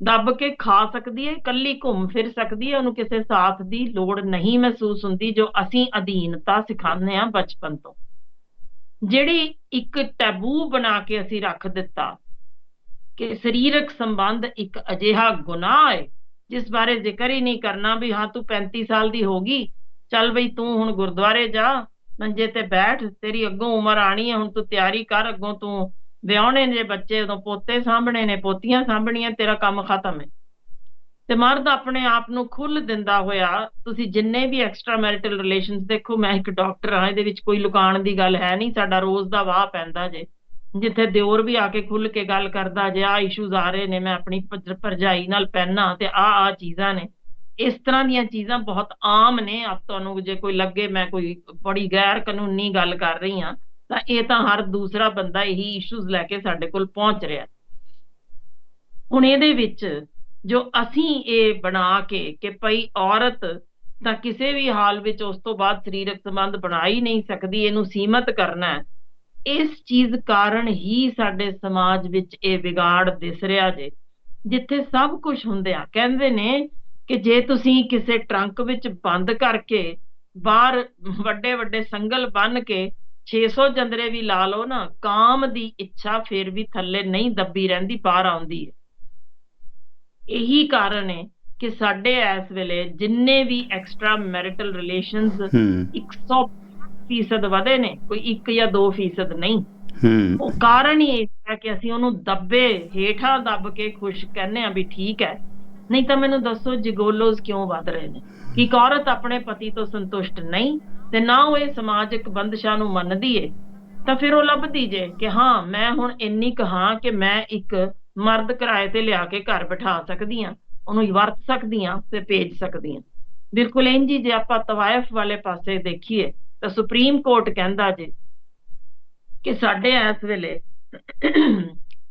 ਦੱਬ ਕੇ ਖਾ ਸਕਦੀ ਹੈ ਇਕੱਲੀ ਘੁੰਮ ਫਿਰ ਸਕਦੀ ਹੈ ਉਹਨੂੰ ਕਿਸੇ ਸਾਥ ਦੀ ਲੋੜ ਨਹੀਂ ਮਹਿਸੂਸ ਹੁੰਦੀ, ਜੋ ਅਸੀਂ ਅਧੀਨਤਾ ਸਿਖਾਉਂਦੇ ਆ ਬਚਪਨ ਤੋਂ। ਜਿਹੜੀ ਇੱਕ ਟੈਬੂ ਬਣਾ ਕੇ ਅਸੀਂ ਰੱਖ ਦਿੱਤਾ ਕਿ ਸਰੀਰਕ ਸੰਬੰਧ ਇੱਕ ਅਜਿਹਾ ਗੁਨਾਹ ਹੈ ਜਿਸ ਬਾਰੇ ਜ਼ਿਕਰ ਹੀ ਨਹੀਂ ਕਰਨਾ ਵੀ ਹਾਂ ਤੂੰ 35 ਸਾਲ ਦੀ ਹੋ ਗਈ, ਚੱਲ ਬਈ ਤੂੰ ਹੁਣ ਗੁਰਦੁਆਰੇ ਜਾ, ਮੰਜੇ ਤੇ ਬੈਠ, ਤੇਰੀ ਅੱਗੋਂ ਉਮਰ ਆਣੀ ਹੈ ਹੁਣ ਤੂੰ ਤਿਆਰੀ ਕਰ, ਅੱਗੋਂ ਤੂੰ ਵਿਆਹਣੇ ਨੇ ਬੱਚੇ, ਉਦੋਂ ਪੋਤੇ ਸਾਂਭਣੇ ਨੇ, ਪੋਤੀਆਂ ਸਾਂਭਣੀਆਂ, ਤੇਰਾ ਕੰਮ ਖਤਮ ਹੈ। ਤੇ ਮਰਦ ਆਪਣੇ ਆਪ ਨੂੰ ਖੁੱਲ ਦਿੰਦਾ ਹੋਇਆ, ਤੁਸੀਂ ਜਿੰਨੇ ਵੀ ਐਕਸਟਰਾ ਮੈਰਿਟਲ ਰਿਲੇਸ਼ਨਸ ਦੇਖੋ, ਮੈਂ ਇੱਕ ਡਾਕਟਰ ਹਾਂ, ਇਹਦੇ ਵਿੱਚ ਕੋਈ ਲੁਕਾਉਣ ਦੀ ਗੱਲ ਹੈ ਨਹੀਂ, ਸਾਡਾ ਰੋਜ਼ ਦਾ ਵਾਹ ਪੈਂਦਾ ਜੇ। ਜਿੱਥੇ ਦਿਓਰ ਵੀ ਆ ਕੇ ਖੁੱਲ ਕੇ ਗੱਲ ਕਰਦਾ ਜੇ ਆ ਇਸ਼ੂਜ਼ ਆ ਰਹੇ ਨੇ, ਮੈਂ ਆਪਣੀ ਭਜ- ਭਰਜਾਈ ਨਾਲ ਪੈਣਾ ਤੇ ਆ ਆ ਚੀਜ਼ਾਂ ਨੇ। ਇਸ ਤਰ੍ਹਾਂ ਦੀਆਂ ਚੀਜ਼ਾਂ ਬਹੁਤ ਆਮ ਨੇ, ਆਪ ਤੁਹਾਨੂੰ ਜੇ ਕੋਈ ਲੱਗੇ, ਮੈਂ ਕੋਈ ਬੜੀ ਗੈਰ ਕਾਨੂੰਨੀ ਗੱਲ ਕਰ ਰਹੀ ਹਾਂ। ਤਾਂ ਇਹ ਤਾਂ ਹਰ ਦੂਸਰਾ ਬੰਦਾ ਇਹੀ ਇਸ਼ੂਜ਼ ਲੈ ਕੇ ਸਾਡੇ ਕੋਲ ਪਹੁੰਚ ਰਿਹਾ। ਹੁਣ ਇਹਦੇ ਵਿੱਚ ਜੋ ਅਸੀਂ ਇਹ ਬਣਾ ਕੇ ਕਿ ਭਈ ਔਰਤ ਤਾਂ ਕਿਸੇ ਵੀ ਹਾਲ ਵਿੱਚ ਉਸ ਤੋਂ ਬਾਅਦ ਸਰੀਰਕ ਸੰਬੰਧ ਬਣਾ ਹੀ ਨਹੀਂ ਸਕਦੀ, ਇਹਨੂੰ ਸੀਮਤ ਕਰਨਾ ਇਸ ਚੀਜ਼ ਕਾਰਨ ਹੀ ਸਾਡੇ ਸਮਾਜ ਵਿੱਚ ਇਹ ਵਿਗਾੜ ਦਿਸ ਰਿਹਾ ਜੇ, ਜਿੱਥੇ ਸਭ ਕੁਝ ਹੁੰਦਿਆ ਕਹਿੰਦੇ ਨੇ ਕਿ ਜੇ ਤੁਸੀਂ ਕਿਸੇ ਟਰੰਕ ਵਿੱਚ ਬੰਦ ਕਰਕੇ ਬਾਹਰ ਵੱਡੇ ਵੱਡੇ ਸੰਗਲ ਬੰਨ ਕੇ 600 ਜੰਦਰੇ ਵੀ ਲਾ ਲਓ ਨਾ ਕਾਮ ਦੀ ਇੱਛਾ ਫਿਰ ਵੀ ਥੱਲੇ ਨਹੀਂ ਦੱਬੀ ਰਹਿੰਦੀ ਬਾਹਰ ਆਉਂਦੀ ਹੈ। ਇਹੀ ਕਾਰਨ ਹੈ ਕਿ ਸਾਡੇ ਇਸ ਵੇਲੇ ਜਿੰਨੇ ਵੀ ਐਕਸਟਰਾ ਮੈਰਿਟਲ ਰਿਲੇਸ਼ਨਸ ਹੂੰ। 100 ਫੀਸਦ ਵਧੇ ਨੇ ਕੋਈ 1 ਜਾਂ 2 ਫੀਸਦ ਨਹੀਂ। ਹੂੰ। ਉਹ ਕਾਰਨ ਹੀ ਇਹ ਹੈ ਕਿ ਅਸੀਂ ਉਹਨੂੰ ਦੱਬੇ ਹੇਠਾਂ ਦੱਬ ਕੇ ਖੁਸ਼ ਕਹਿੰਦੇ ਆ ਵੀ ਠੀਕ ਹੈ। ਨਹੀਂ ਤਾਂ ਮੈਨੂੰ ਦੱਸੋ ਜਿਗੋਲੋਜ਼ ਕਿਉਂ ਵੱਧ ਰਹੇ ਨੇ? ਕਿ ਇੱਕ ਔਰਤ ਆਪਣੇ ਪਤੀ ਤੋਂ ਸੰਤੁਸ਼ਟ ਨਹੀਂ ਤੇ ਨਾ ਉਹ ਇਹ ਸਮਾਜਿਕ ਬੰਦਸ਼ਾਂ ਨੂੰ ਮੰਨਦੀ ਏ। ਤਾਂ ਫਿਰ ਉਹ ਲੱਭਦੀ ਜੇ ਕਿ ਹਾਂ ਮੈਂ ਹੁਣ ਇੰਨੀ ਕੁ ਹਾਂ ਕਿ ਮੈਂ ਇੱਕ ਮਰਦ ਕਿਰਾਏ ਤੇ ਲਿਆ ਕੇ ਘਰ ਬਿਠਾ ਸਕਦੀ ਆ ਉਹਨੂੰ ਵਰਤ ਸਕਦੀ ਆ ਤੇ ਭੇਜ ਸਕਦੀ ਆ। ਬਿਲਕੁਲ ਇੰਜ ਹੀ ਜੇ ਆਪਾਂ ਤਵਾਇਫ ਵਾਲੇ ਪਾਸੇ ਦੇਖੀਏ ਤਾਂ ਸੁਪਰੀਮ ਕੋਰਟ ਕਹਿੰਦਾ ਜੇ ਕਿ ਸਾਡੇ ਇਸ ਵੇਲੇ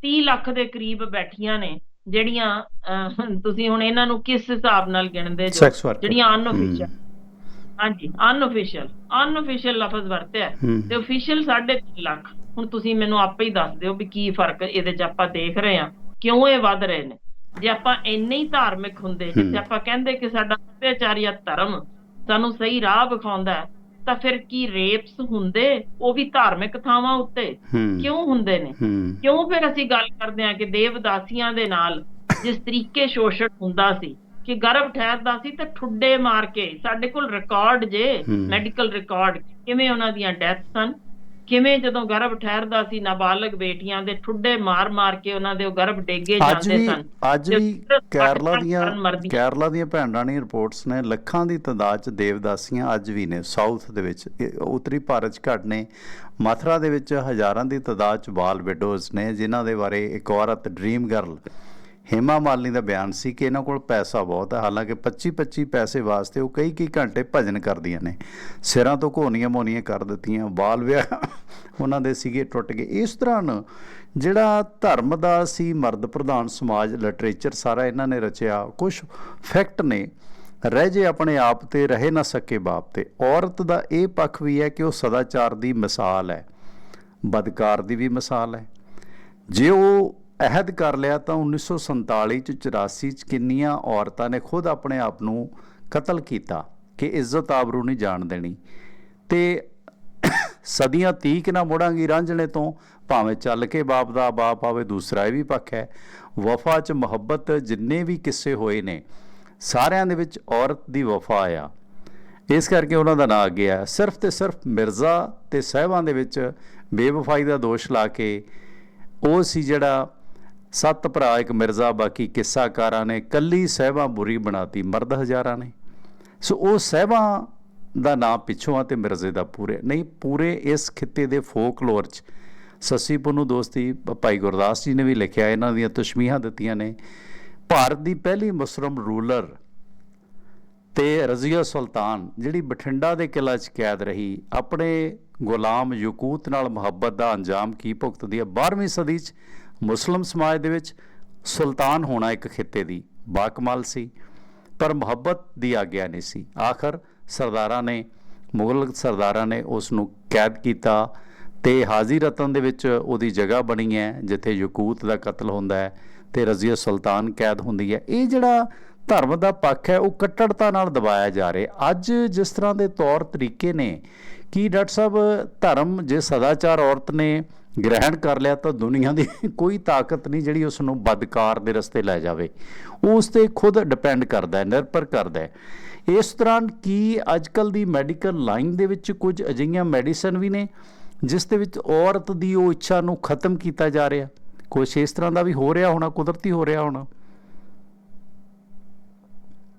30 ਲੱਖ ਦੇ ਕਰੀਬ ਬੈਠੀਆਂ ਨੇ ਜਿਹੜੀਆਂ ਤੁਸੀਂ ਹੁਣ ਇਹਨਾਂ ਨੂੰ ਕਿਸ ਹਿਸਾਬ ਨਾਲ ਗਿਣਦੇ ਜੋ ਜਿਹੜੀਆਂ ਅਨਅਫੀਸ਼ੀਅਲ ਹਾਂਜੀ ਅਨਅਫੀਸ਼ੀਅਲ ਅਨਅਫੀਸ਼ੀਅਲ ਲਫ਼ਜ਼ ਵਰਤਿਆ ਤੇ ਅਫੀਸ਼ੀਅਲ 3.5 ਲੱਖ। ਹੁਣ ਤੁਸੀਂ ਮੈਨੂੰ ਆਪੇ ਹੀ ਦੱਸ ਦਿਓ ਵੀ ਕੀ ਫ਼ਰਕ ਇਹਦੇ 'ਚ ਆਪਾਂ ਦੇਖ ਰਹੇ ਹਾਂ। ਕਿਉਂ ਇਹ ਵੱਧ ਰਹੇ ਨੇ? ਜੇ ਆਪਾਂ ਇੰਨੇ ਹੀ ਧਾਰਮਿਕ ਹੁੰਦੇ। ਜਿੱਥੇ ਆਪਾਂ ਕਹਿੰਦੇ ਕਿ ਸਾਡਾ ਸੱਭਿਆਚਾਰ ਜਾਂ ਧਰਮ ਸਾਨੂੰ ਸਹੀ ਰਾਹ ਵਿਖਾਉਂਦਾ ਤਾਂ ਫਿਰ ਕੀ ਰੇਪਸ ਹੁੰਦੇ? ਉਹ ਵੀ ਧਾਰਮਿਕ ਥਾਵਾਂ ਉੱਤੇ। ਕਿਉਂ ਹੁੰਦੇ ਨੇ? ਕਿਉਂ ਫਿਰ ਅਸੀਂ ਗੱਲ ਕਰਦੇ ਹਾਂ ਕਿ ਦੇਵਦਾਸੀਆਂ ਦੇ ਨਾਲ ਜਿਸ ਤਰੀਕੇ ਸ਼ੋਸ਼ਣ ਹੁੰਦਾ ਸੀ ਕਿ ਗਰਭ ਠਹਿਰਦਾ ਸੀ ਤੇ ਠੁੱਡੇ ਮਾਰ ਕੇ ਸਾਡੇ ਕੋਲ ਰਿਕਾਰਡ ਜੇ। ਮੈਡੀਕਲ ਰਿਕਾਰਡ ਕਿਵੇਂ ਉਹਨਾਂ ਦੀਆਂ ਡੈਥ ਸਨ ਕਿਵੇਂ ਜਦੋਂ ਗਰਭ ਠਹਿਰਦਾ ਸੀ ਨਾਬਾਲਗ ਬੇਟੀਆਂ ਦੇ ਠੁੱਡੇ ਮਾਰ-ਮਾਰ ਕੇ ਉਹਨਾਂ ਦੇ ਉਹ ਗਰਭ ਡੇਗੇ ਜਾਂਦੇ ਸਨ ਅੱਜ ਵੀ ਕੇਰਲਾ ਦੀਆਂ। ਕੇਰਲਾ ਦੀਆਂ ਭੈਣਾਂ ਨੇ ਰਿਪੋਰਟਸ ਨੇ ਲੱਖਾਂ ਦੀ ਤਾਦਾਦ ਚ ਦੇਵਦਾਸੀਆਂ ਅੱਜ ਵੀ ਨੇ ਸਾਊਥ ਦੇ ਵਿੱਚ ਉੱਤਰੀ ਭਾਰਤ ਚ ਘੱਟ ਨੇ ਮਥੁਰਾ ਦੇ ਵਿੱਚ ਹਜ਼ਾਰਾਂ ਦੀ ਤਾਦਾਦ ਚ ਬਾਲ ਵਿਡੋਜ਼ ਨੇ ਜਿਨ੍ਹਾਂ ਦੇ ਬਾਰੇ ਇੱਕ ਔਰਤ ਡ੍ਰੀਮ ਗਰਲ ਹੇਮਾ ਮਾਲਨੀ ਦਾ ਬਿਆਨ ਸੀ ਕਿ ਇਹਨਾਂ ਕੋਲ ਪੈਸਾ ਬਹੁਤ ਹੈ ਹਾਲਾਂਕਿ 25-25 ਪੈਸੇ ਵਾਸਤੇ ਉਹ ਕਈ ਕਈ ਘੰਟੇ ਭਜਨ ਕਰਦੀਆਂ ਨੇ। ਸਿਰਾਂ ਤੋਂ ਘੋਨੀਆਂ ਮੋਨੀਆਂ ਕਰ ਦਿੱਤੀਆਂ ਬਾਲ ਵਿਆਹ ਉਹਨਾਂ ਦੇ ਸੀਗੇ ਟੁੱਟ ਗਏ। ਇਸ ਤਰ੍ਹਾਂ ਜਿਹੜਾ ਧਰਮ ਦਾ ਸੀ, ਮਰਦ ਪ੍ਰਧਾਨ ਸਮਾਜ, ਲਿਟਰੇਚਰ ਸਾਰਾ ਇਹਨਾਂ ਨੇ ਰਚਿਆ। ਕੁਝ ਫੈਕਟ ਨੇ, ਰਹਿ ਜੇ ਆਪਣੇ ਆਪ ਤੇ, ਰਹੇ ਨਾ ਸਕੇ ਬਾਪ ਤੇ। ਔਰਤ ਦਾ ਇਹ ਪੱਖ ਵੀ ਹੈ ਕਿ ਉਹ ਸਦਾਚਾਰ ਦੀ ਮਿਸਾਲ ਹੈ। ਬਦਕਾਰ ਦੀ ਵੀ ਮਿਸਾਲ ਹੈ। ਜੇ ਉਹ ਅਹਿਦ ਕਰ ਲਿਆ ਤਾਂ 1947 ਚ 84 ਚ ਕਿੰਨੀਆਂ ਔਰਤਾਂ ਨੇ ਖੁਦ ਆਪਣੇ ਆਪ ਨੂੰ ਕਤਲ ਕੀਤਾ ਕਿ ਇੱਜ਼ਤ ਆਬਰੂ ਨਹੀਂ ਜਾਣ ਦੇਣੀ। ਤੇ ਸਦੀਆਂ ਤੀਕ ਨਾ ਮੁੜਾਂਗੀ ਰਾਂਝਣੇ ਤੋਂ, ਭਾਵੇਂ ਚੱਲ ਕੇ ਬਾਪ ਦਾ ਬਾਪ ਆਵੇ, ਦੂਸਰਾ ਇਹ ਵੀ ਪੱਖ ਹੈ, ਵਫਾ 'ਚ ਮੁਹੱਬਤ ਜਿੰਨੇ ਵੀ ਕਿੱਸੇ ਹੋਏ ਨੇ, ਸਾਰਿਆਂ ਦੇ ਵਿੱਚ ਔਰਤ ਦੀ ਵਫਾ ਆ। ਇਸ ਕਰਕੇ ਉਹਨਾਂ ਦਾ ਨਾਂ ਅੱਗੇ ਆ, ਸਿਰਫ ਤੇ ਸਿਰਫ ਮਿਰਜ਼ਾ ਤੇ ਸਹਿਬਾਂ ਦੇ ਵਿੱਚ ਬੇਵਫਾਈ ਦਾ ਦੋਸ਼ ਲਾ ਕੇ ਉਹ ਸੀ ਜਿਹੜਾ ਸੱਤ ਭਰਾ, ਇੱਕ ਮਿਰਜ਼ਾ, ਬਾਕੀ ਕਿੱਸਾਕਾਰਾਂ ਨੇ, ਕੱਲੀ ਸਹਿਬਾਂ ਬੁਰੀ ਬਣਾਤੀ, ਮਰਦ ਹਜ਼ਾਰਾਂ ਨੇ। ਸੋ ਉਹ ਸਹਿਬਾਂ ਦਾ ਨਾਂ ਪਿੱਛੋਂ ਆ ਤੇ ਮਿਰਜ਼ੇ ਦਾ ਪੂਰੇ। ਨਹੀਂ, ਪੂਰੇ ਇਸ ਖਿੱਤੇ ਦੇ ਫੋਕਲੋਰ 'ਚ, ਸੱਸੀ ਪੁੰਨੂ ਦੋਸਤੀ, ਭਾਈ ਗੁਰਦਾਸ ਜੀ ਨੇ ਵੀ ਲਿਖਿਆ, ਇਹਨਾਂ ਦੀਆਂ ਤਸ਼ਮੀਹਾਂ ਦਿੱਤੀਆਂ ਨੇ। ਭਾਰਤ ਦੀ ਪਹਿਲੀ ਮੁਸਲਮ ਰੂਲਰ ਤੇ ਰਜ਼ੀਆ ਸੁਲਤਾਨ, ਜਿਹੜੀ ਬਠਿੰਡਾ ਦੇ ਕਿਲ੍ਹਾ 'ਚ ਕੈਦ ਰਹੀ, ਆਪਣੇ ਗੁਲਾਮ ਯਕੂਤ ਨਾਲ ਮੁਹੱਬਤ ਦਾ ਅੰਜਾਮ ਕੀ ਭੁਗਤਦੀ ਹੈ 12ਵੀਂ ਸਦੀ 'ਚ ਮੁਸਲਮ ਸਮਾਜ ਦੇ ਵਿੱਚ ਸੁਲਤਾਨ ਹੋਣਾ ਇੱਕ ਖਿੱਤੇ ਦੀ ਬਾਕਮਾਲ ਸੀ, ਪਰ ਮੁਹੱਬਤ ਦੀ ਆਗਿਆ ਨਹੀਂ ਸੀ। ਆਖਰ ਸਰਦਾਰਾਂ ਨੇ, ਮੁਗਲ ਸਰਦਾਰਾਂ ਨੇ ਉਸ ਨੂੰ ਕੈਦ ਕੀਤਾ ਤੇ ਹਾਜ਼ੀ ਰਤਨ ਦੇ ਵਿੱਚ ਉਹਦੀ ਜਗ੍ਹਾ ਬਣੀ ਹੈ, ਜਿੱਥੇ ਯਕੂਤ ਦਾ ਕਤਲ ਹੁੰਦਾ ਹੈ ਤੇ ਰਜ਼ੀਆ ਸੁਲਤਾਨ ਕੈਦ ਹੁੰਦੀ ਹੈ। ਇਹ ਜਿਹੜਾ ਧਰਮ ਦਾ ਪੱਖ ਹੈ, ਉਹ ਕੱਟੜਤਾ ਨਾਲ ਦਬਾਇਆ ਜਾ ਰਿਹਾ ਅੱਜ ਜਿਸ ਤਰ੍ਹਾਂ ਦੇ ਤੌਰ ਤਰੀਕੇ ਨੇ ਕਿ ਡਾਕਟਰ ਸਾਹਿਬ, ਧਰਮ, ਜੇ ਸਦਾਚਾਰ ਔਰਤ ਨੇ ਗ੍ਰਹਿਣ ਕਰ ਲਿਆ ਤਾਂ ਦੁਨੀਆ ਦੀ ਕੋਈ ਤਾਕਤ ਨਹੀਂ ਜਿਹੜੀ ਉਸ ਨੂੰ ਬਦਕਾਰ ਦੇ ਰਸਤੇ ਲੈ ਜਾਵੇ। ਉਸ ਤੇ ਖੁਦ ਡਿਪੈਂਡ ਕਰਦਾ ਹੈ, ਨਿਰਭਰ ਕਰਦਾ ਹੈ। ਇਸ ਦੌਰਾਨ ਕੀ ਅੱਜਕੱਲ ਦੀ ਮੈਡੀਕਲ ਲਾਈਨ ਦੇ ਵਿੱਚ ਕੁਝ ਅਜਿਹੀਆਂ ਮੈਡੀਸਨ ਵੀ ਨੇ, ਜਿਸ ਦੇ ਵਿੱਚ ਔਰਤ ਦੀ ਉਹ ਇੱਛਾ ਨੂੰ ਖਤਮ ਕੀਤਾ ਜਾ ਰਿਹਾ? ਕੁਛ ਇਸ ਤਰ੍ਹਾਂ ਦਾ ਵੀ ਹੋ ਰਿਹਾ ਹੋਣਾ, ਕੁਦਰਤੀ ਹੋ ਰਿਹਾ ਹੋਣਾ?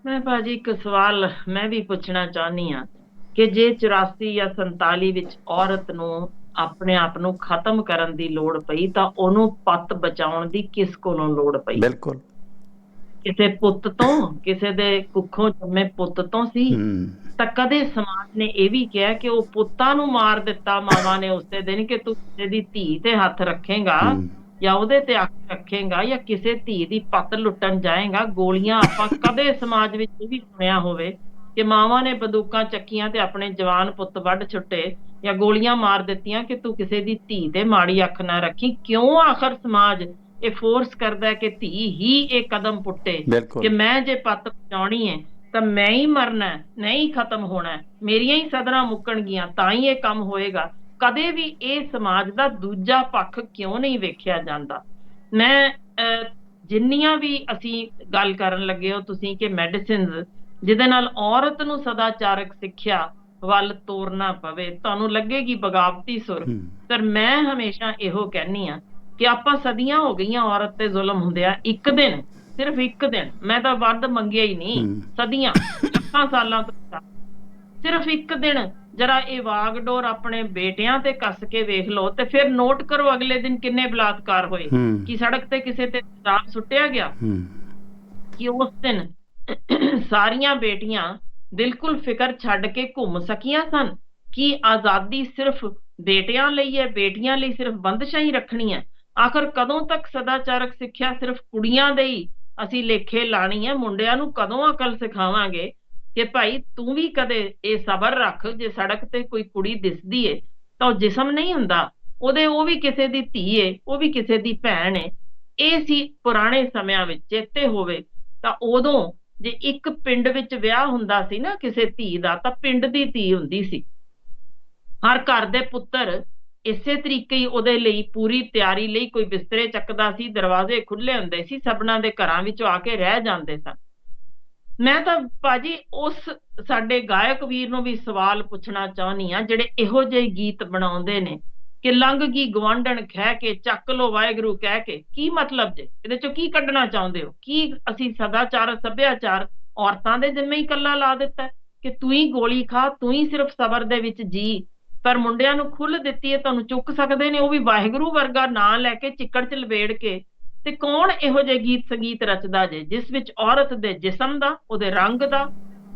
ਮੈਂ ਭਾਜੀ ਇੱਕ ਸਵਾਲ ਮੈਂ ਵੀ ਪੁੱਛਣਾ ਚਾਹਨੀ ਆ ਕਿ ਜੇ 84 ਜਾਂ 47 ਵਿੱਚ ਔਰਤ ਨੂੰ ਆਪਣੇ ਆਪ ਨੂੰ ਖਤਮ ਕਰਨ ਦੀ ਲੋੜ ਪਈ ਤਾਂ ਉਹਨੂੰ ਪੱਤ ਬਚਾਉਣ ਦੀ ਕਿਸ ਕੋਲੋਂ ਲੋੜ ਪਈ? ਬਿਲਕੁਲ। ਕਿਸੇ ਪੁੱਤ ਤੋਂ ਕਿਸੇ ਦੇ ਕੁੱਖੋਂ ਜੰਮੇ ਪੁੱਤ ਤੋਂ ਸੀ। ਤਾਂ ਕਦੇ ਸਮਾਜ ਨੇ ਇਹ ਵੀ ਕਿਹਾ ਕਿ ਉਹ ਪੁੱਤਾਂ ਨੂੰ ਮਾਰ ਦਿੱਤਾ ਮਾਵਾਂ ਨੇ ਉਸੇ ਦਿਨ ਕਿ ਤੂੰ ਕਿਸੇ ਦੀ ਧੀ ਤੇ ਹੱਥ ਰੱਖੇਗਾ। ਜਾਂ ਉਹਦੇ ਤੇ ਅੱਖ ਰੱਖੇਗਾ ਜਾਂ ਕਿਸੇ ਧੀ ਦੀ ਪੱਤ ਲੁੱਟਣ ਜਾਏਗਾ ਗੋਲੀਆਂ ਆਪਾਂ ਕਦੇ ਸਮਾਜ ਵਿੱਚ ਇਹ ਵੀ ਸੁਣਿਆ ਹੋਵੇ ਕਿ ਮਾਵਾਂ ਨੇ ਬੰਦੂਕਾਂ ਚੱਕੀਆਂ ਤੇ ਆਪਣੇ ਜਵਾਨ ਪੁੱਤ ਵੱਢ ਛੁੱਟੇ ਜਾਂ ਗੋਲੀਆਂ ਮਾਰ ਦਿੱਤੀਆਂ ਕਿ ਤੂੰ ਕਿਸੇ ਦੀ ਧੀ ਤੇ ਮਾੜੀ ਅੱਖ ਨਾ ਰੱਖੀ। ਕਿਉਂ ਆਖਰ ਸਮਾਜ ਇਹ ਫੋਰਸ ਕਰਦਾ ਕਿ ਧੀ ਹੀ ਇਹ ਕਦਮ ਪੁੱਟੇ ਕਿ ਮੈਂ ਜੇ ਪੱਤ ਪਹੁੰਚਾਉਣੀ ਹੈ ਤਾਂ ਮੈਂ ਹੀ ਮਰਨਾ ਹੈ, ਮੈਂ ਹੀ ਖਤਮ ਹੋਣਾ ਮੇਰੀਆਂ ਹੀ ਸਦਰਾਂ ਮੁੱਕਣਗੀਆਂ ਤਾਂ ਹੀ ਇਹ ਕੰਮ ਹੋਏਗਾ। ਕਦੇ ਵੀ ਇਹ ਸਮਾਜ ਦਾ ਦੂਜਾ ਪੱਖ ਕਿਉਂ ਨਹੀਂ ਵੇਖਿਆ ਜਾਂਦਾ? ਮੈਂ ਜਿੰਨੀਆਂ ਵੀ ਅਸੀਂ ਗੱਲ ਕਰਨ ਲੱਗੇ ਹੋ ਤੁਸੀਂ ਕਿ ਮੈਡੀਸਿਨਸ ਜਿਹਦੇ ਨਾਲ ਔਰਤ ਨੂੰ ਸਦਾਚਾਰਕ ਸਿੱਖਿਆ ਵੱਲ ਤੋਰਨਾ ਪਵੇ ਤੁਹਾਨੂੰ ਲੱਗੇਗੀ ਬਗਾਵਤੀ ਸੁਰ। ਪਰ ਮੈਂ ਹਮੇਸ਼ਾ ਇਹੋ ਕਹਿਨੀ ਆ ਕਿ ਆਪਾਂ ਸਦੀਆਂ ਹੋ ਗਈਆਂ ਔਰਤ ਤੇ ਜ਼ੁਲਮ ਹੁੰਦਿਆ ਇੱਕ ਦਿਨ ਸਿਰਫ ਇੱਕ ਦਿਨ ਮੈਂ ਤਾਂ ਵੱਧ ਮੰਗਿਆ ਹੀ ਨਹੀਂ। ਸਦੀਆਂ ਲੱਖਾਂ ਸਾਲਾਂ ਤੋਂ। ਸਿਰਫ ਇੱਕ ਦਿਨ ਜਰਾ ਇਹ ਵਾਗਡੋਰ ਆਪਣੇ ਬੇਟਿਆਂ ਤੇ ਕੱਸ ਕੇ ਵੇਖ ਲਓ ਤੇ ਫਿਰ ਨੋਟ ਕਰੋ ਅਗਲੇ ਦਿਨ ਕਿੰਨੇ ਬਲਾਤਕਾਰ ਹੋਏ। ਕਿ ਸੜਕ ਤੇ ਕਿਸੇ ਤੇ ਸ਼ਰਾਬ ਸੁੱਟਿਆ ਗਿਆ ਕਿ ਉਸ ਦਿਨ ਸਾਰੀਆਂ ਬੇਟੀਆਂ ਬਿਲਕੁਲ ਫਿਕਰ ਛੱਡ ਕੇ ਘੁੰਮ ਸਕੀਆਂ ਸਨ। ਕਿ ਆਜ਼ਾਦੀ ਸਿਰਫ ਬੇਟਿਆਂ ਲਈ ਹੈ, ਬੇਟੀਆਂ ਲਈ ਸਿਰਫ ਬੰਦਸ਼ਾਂ ਹੀ ਰੱਖਣੀਆਂ ਆਖਰ ਕਦੋਂ ਤੱਕ ਸਦਾਚਾਰਕ ਸਿੱਖਿਆ ਸਿਰਫ ਕੁੜੀਆਂ ਦੇ ਹੀ ਅਸੀਂ ਲੇਖੇ ਲਾਣੀ ਹੈ? ਮੁੰਡਿਆਂ ਨੂੰ ਕਦੋਂ ਅਕਲ ਸਿਖਾਵਾਂਗੇ ਕਿ ਭਾਈ ਤੂੰ ਵੀ ਕਦੇ ਇਹ ਸਬਰ ਰੱਖ, ਜੇ ਸੜਕ ਤੇ ਕੋਈ ਕੁੜੀ ਦਿਸਦੀ ਏ ਤਾਂ ਉਹ ਜਿਸਮ ਨਹੀਂ ਹੁੰਦਾ। ਉਹਦੇ ਉਹ ਵੀ ਕਿਸੇ ਦੀ ਧੀ ਏ, ਉਹ ਵੀ ਕਿਸੇ ਦੀ ਭੈਣ ਏ। ਇਹ ਸੀ ਪੁਰਾਣੇ ਸਮਿਆਂ ਵਿੱਚ, ਚੇਤੇ ਹੋਵੇ ਤਾਂ ਉਦੋਂ ਜੇ ਇੱਕ ਪਿੰਡ ਵਿੱਚ ਵਿਆਹ ਹੁੰਦਾ ਸੀ ਨਾ ਕਿਸੇ ਧੀ ਦਾ, ਤਾਂ ਪਿੰਡ ਦੀ ਧੀ ਹੁੰਦੀ ਸੀ। ਹਰ ਘਰ ਦੇ ਪੁੱਤਰ ਇਸੇ ਤਰੀਕੇ ਹੀ ਉਹਦੇ ਲਈ ਪੂਰੀ ਤਿਆਰੀ ਲਈ ਕੋਈ ਬਿਸਤਰੇ ਚੱਕਦਾ ਸੀ, ਦਰਵਾਜ਼ੇ ਖੁੱਲੇ ਹੁੰਦੇ ਸੀ, ਸਭਨਾਂ ਦੇ ਘਰਾਂ ਵਿੱਚੋਂ ਆ ਕੇ ਰਹਿ ਜਾਂਦੇ ਸਨ। ਮੈਂ ਤਾਂ ਬਾਜੀ ਉਸ ਸਾਡੇ ਗਾਇਕ ਵੀਰ ਨੂੰ ਵੀ ਸਵਾਲ ਪੁੱਛਣਾ ਚਾਹੁੰਦੀ ਆ ਜਿਹੜੇ ਇਹੋ ਜਿਹੇ ਗੀਤ ਬਣਾਉਂਦੇ ਨੇ। ਕਿ ਲੰਘ ਗਈ ਗਵਾਂਢਣ ਖਹਿ ਕੇ, ਚੱਕ ਲੋ ਵਾਹਿਗੁਰੂ ਕਹਿ ਕੇ। ਕੀ ਮਤਲਬ ਜੇ? ਇਹਦੇ ਚੋਂ ਕੀ ਕੱਢਣਾ ਚਾਹੁੰਦੇ ਹੋ? ਕੀ ਅਸੀਂ ਸਦਾਚਾਰ, ਸੱਭਿਆਚਾਰ ਔਰਤਾਂ ਦੇ ਜਿੰਮੇ ਹੀ ਕੱਲਾ ਲਾ ਦਿੱਤਾ ਕਿ ਤੂੰ ਹੀ ਗੋਲੀ ਖਾ, ਤੂੰ ਹੀ ਸਿਰਫ ਸਬਰ ਦੇ ਵਿੱਚ ਜੀ। ਪਰ ਮੁੰਡਿਆਂ ਨੂੰ ਖੁੱਲ ਦਿੱਤੀ ਹੈ, ਤੁਹਾਨੂੰ ਚੁੱਕ ਸਕਦੇ ਨੇ। ਉਹ ਵੀ ਵਾਹਿਗੁਰੂ ਵਰਗਾ ਨਾਂ ਲੈ ਕੇ ਚਿੱਕੜ 'ਚ ਲਵੇੜ ਕੇ। ਤੇ ਕੌਣ ਇਹੋ ਜਿਹੇ ਗੀਤ ਸੰਗੀਤ ਰਚਦਾ ਜੇ? ਜਿਸ ਵਿੱਚ ਔਰਤ ਦੇ ਜਿਸਮ ਦਾ, ਉਹਦੇ ਰੰਗ ਦਾ,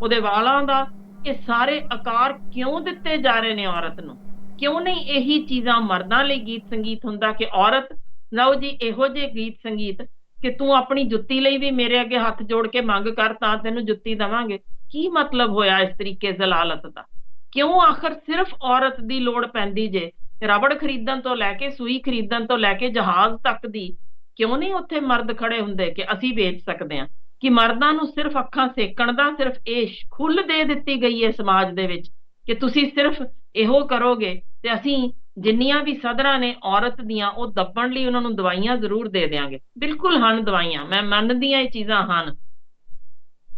ਉਹਦੇ ਵਾਲਾਂ ਦਾ, ਇਹ ਸਾਰੇ ਆਕਾਰ ਕਿਉਂ ਦਿੱਤੇ ਜਾ ਰਹੇ ਨੇ ਔਰਤ ਨੂੰ? ਕਿਉਂ ਨਹੀਂ ਇਹੀ ਚੀਜ਼ਾਂ ਮਰਦਾਂ ਲਈ ਗੀਤ ਸੰਗੀਤ ਹੁੰਦਾ ਕਿ ਔਰਤ, ਲਓ ਜੀ, ਇਹੋ ਜਿਹੇ ਗੀਤ ਸੰਗੀਤ ਕਿ ਤੂੰ ਆਪਣੀ ਜੁੱਤੀ ਲਈ ਵੀ ਮੇਰੇ ਅੱਗੇ ਹੱਥ ਜੋੜ ਕੇ ਮੰਗ ਕਰ ਤਾਂ ਤੈਨੂੰ ਜੁੱਤੀ ਦਵਾਂਗੇ। ਕੀ ਮਤਲਬ ਹੋਇਆ ਇਸ ਤਰੀਕੇ ਜ਼ਲਾਲਤ ਦਾ? ਕਿਉਂ ਆਖਰ ਸਿਰਫ ਔਰਤ ਦੀ ਲੋੜ ਪੈਂਦੀ ਜੇ? ਰਬੜ ਖਰੀਦਣ ਤੋਂ ਲੈ ਕੇ ਸੂਈ ਖਰੀਦਣ ਤੋਂ ਲੈ ਕੇ ਜਹਾਜ਼ ਤੱਕ ਦੀ ਕਿਉਂ ਨਹੀਂ ਉੱਥੇ ਮਰਦ ਖੜੇ ਹੁੰਦੇ ਕਿ ਅਸੀਂ ਵੇਚ ਸਕਦੇ ਹਾਂ? ਕਿ ਮਰਦਾਂ ਨੂੰ ਸਿਰਫ ਅੱਖਾਂ ਸੇਕਣ ਦਾ ਸਿਰਫ ਇਹ ਖੁੱਲ ਦੇ ਦਿੱਤੀ ਗਈ ਹੈ ਸਮਾਜ ਦੇ ਵਿੱਚ ਕਿ ਤੁਸੀਂ ਸਿਰਫ ਇਹੋ ਕਰੋਗੇ ਤੇ ਅਸੀਂ ਜਿੰਨੀਆਂ ਵੀ ਸਦਰਾਂ ਨੇ ਔਰਤ ਦੀਆਂ ਉਹ ਦੱਬਣ ਲਈ ਉਹਨਾਂ ਨੂੰ ਦਵਾਈਆਂ ਜ਼ਰੂਰ ਦੇ ਦੇਵਾਂਗੇ ਬਿਲਕੁਲ ਹਨ ਦਵਾਈਆਂ ਮੈਂ ਮੰਨਦੀ ਹਾਂ ਇਹ ਚੀਜ਼ਾਂ ਹਨ।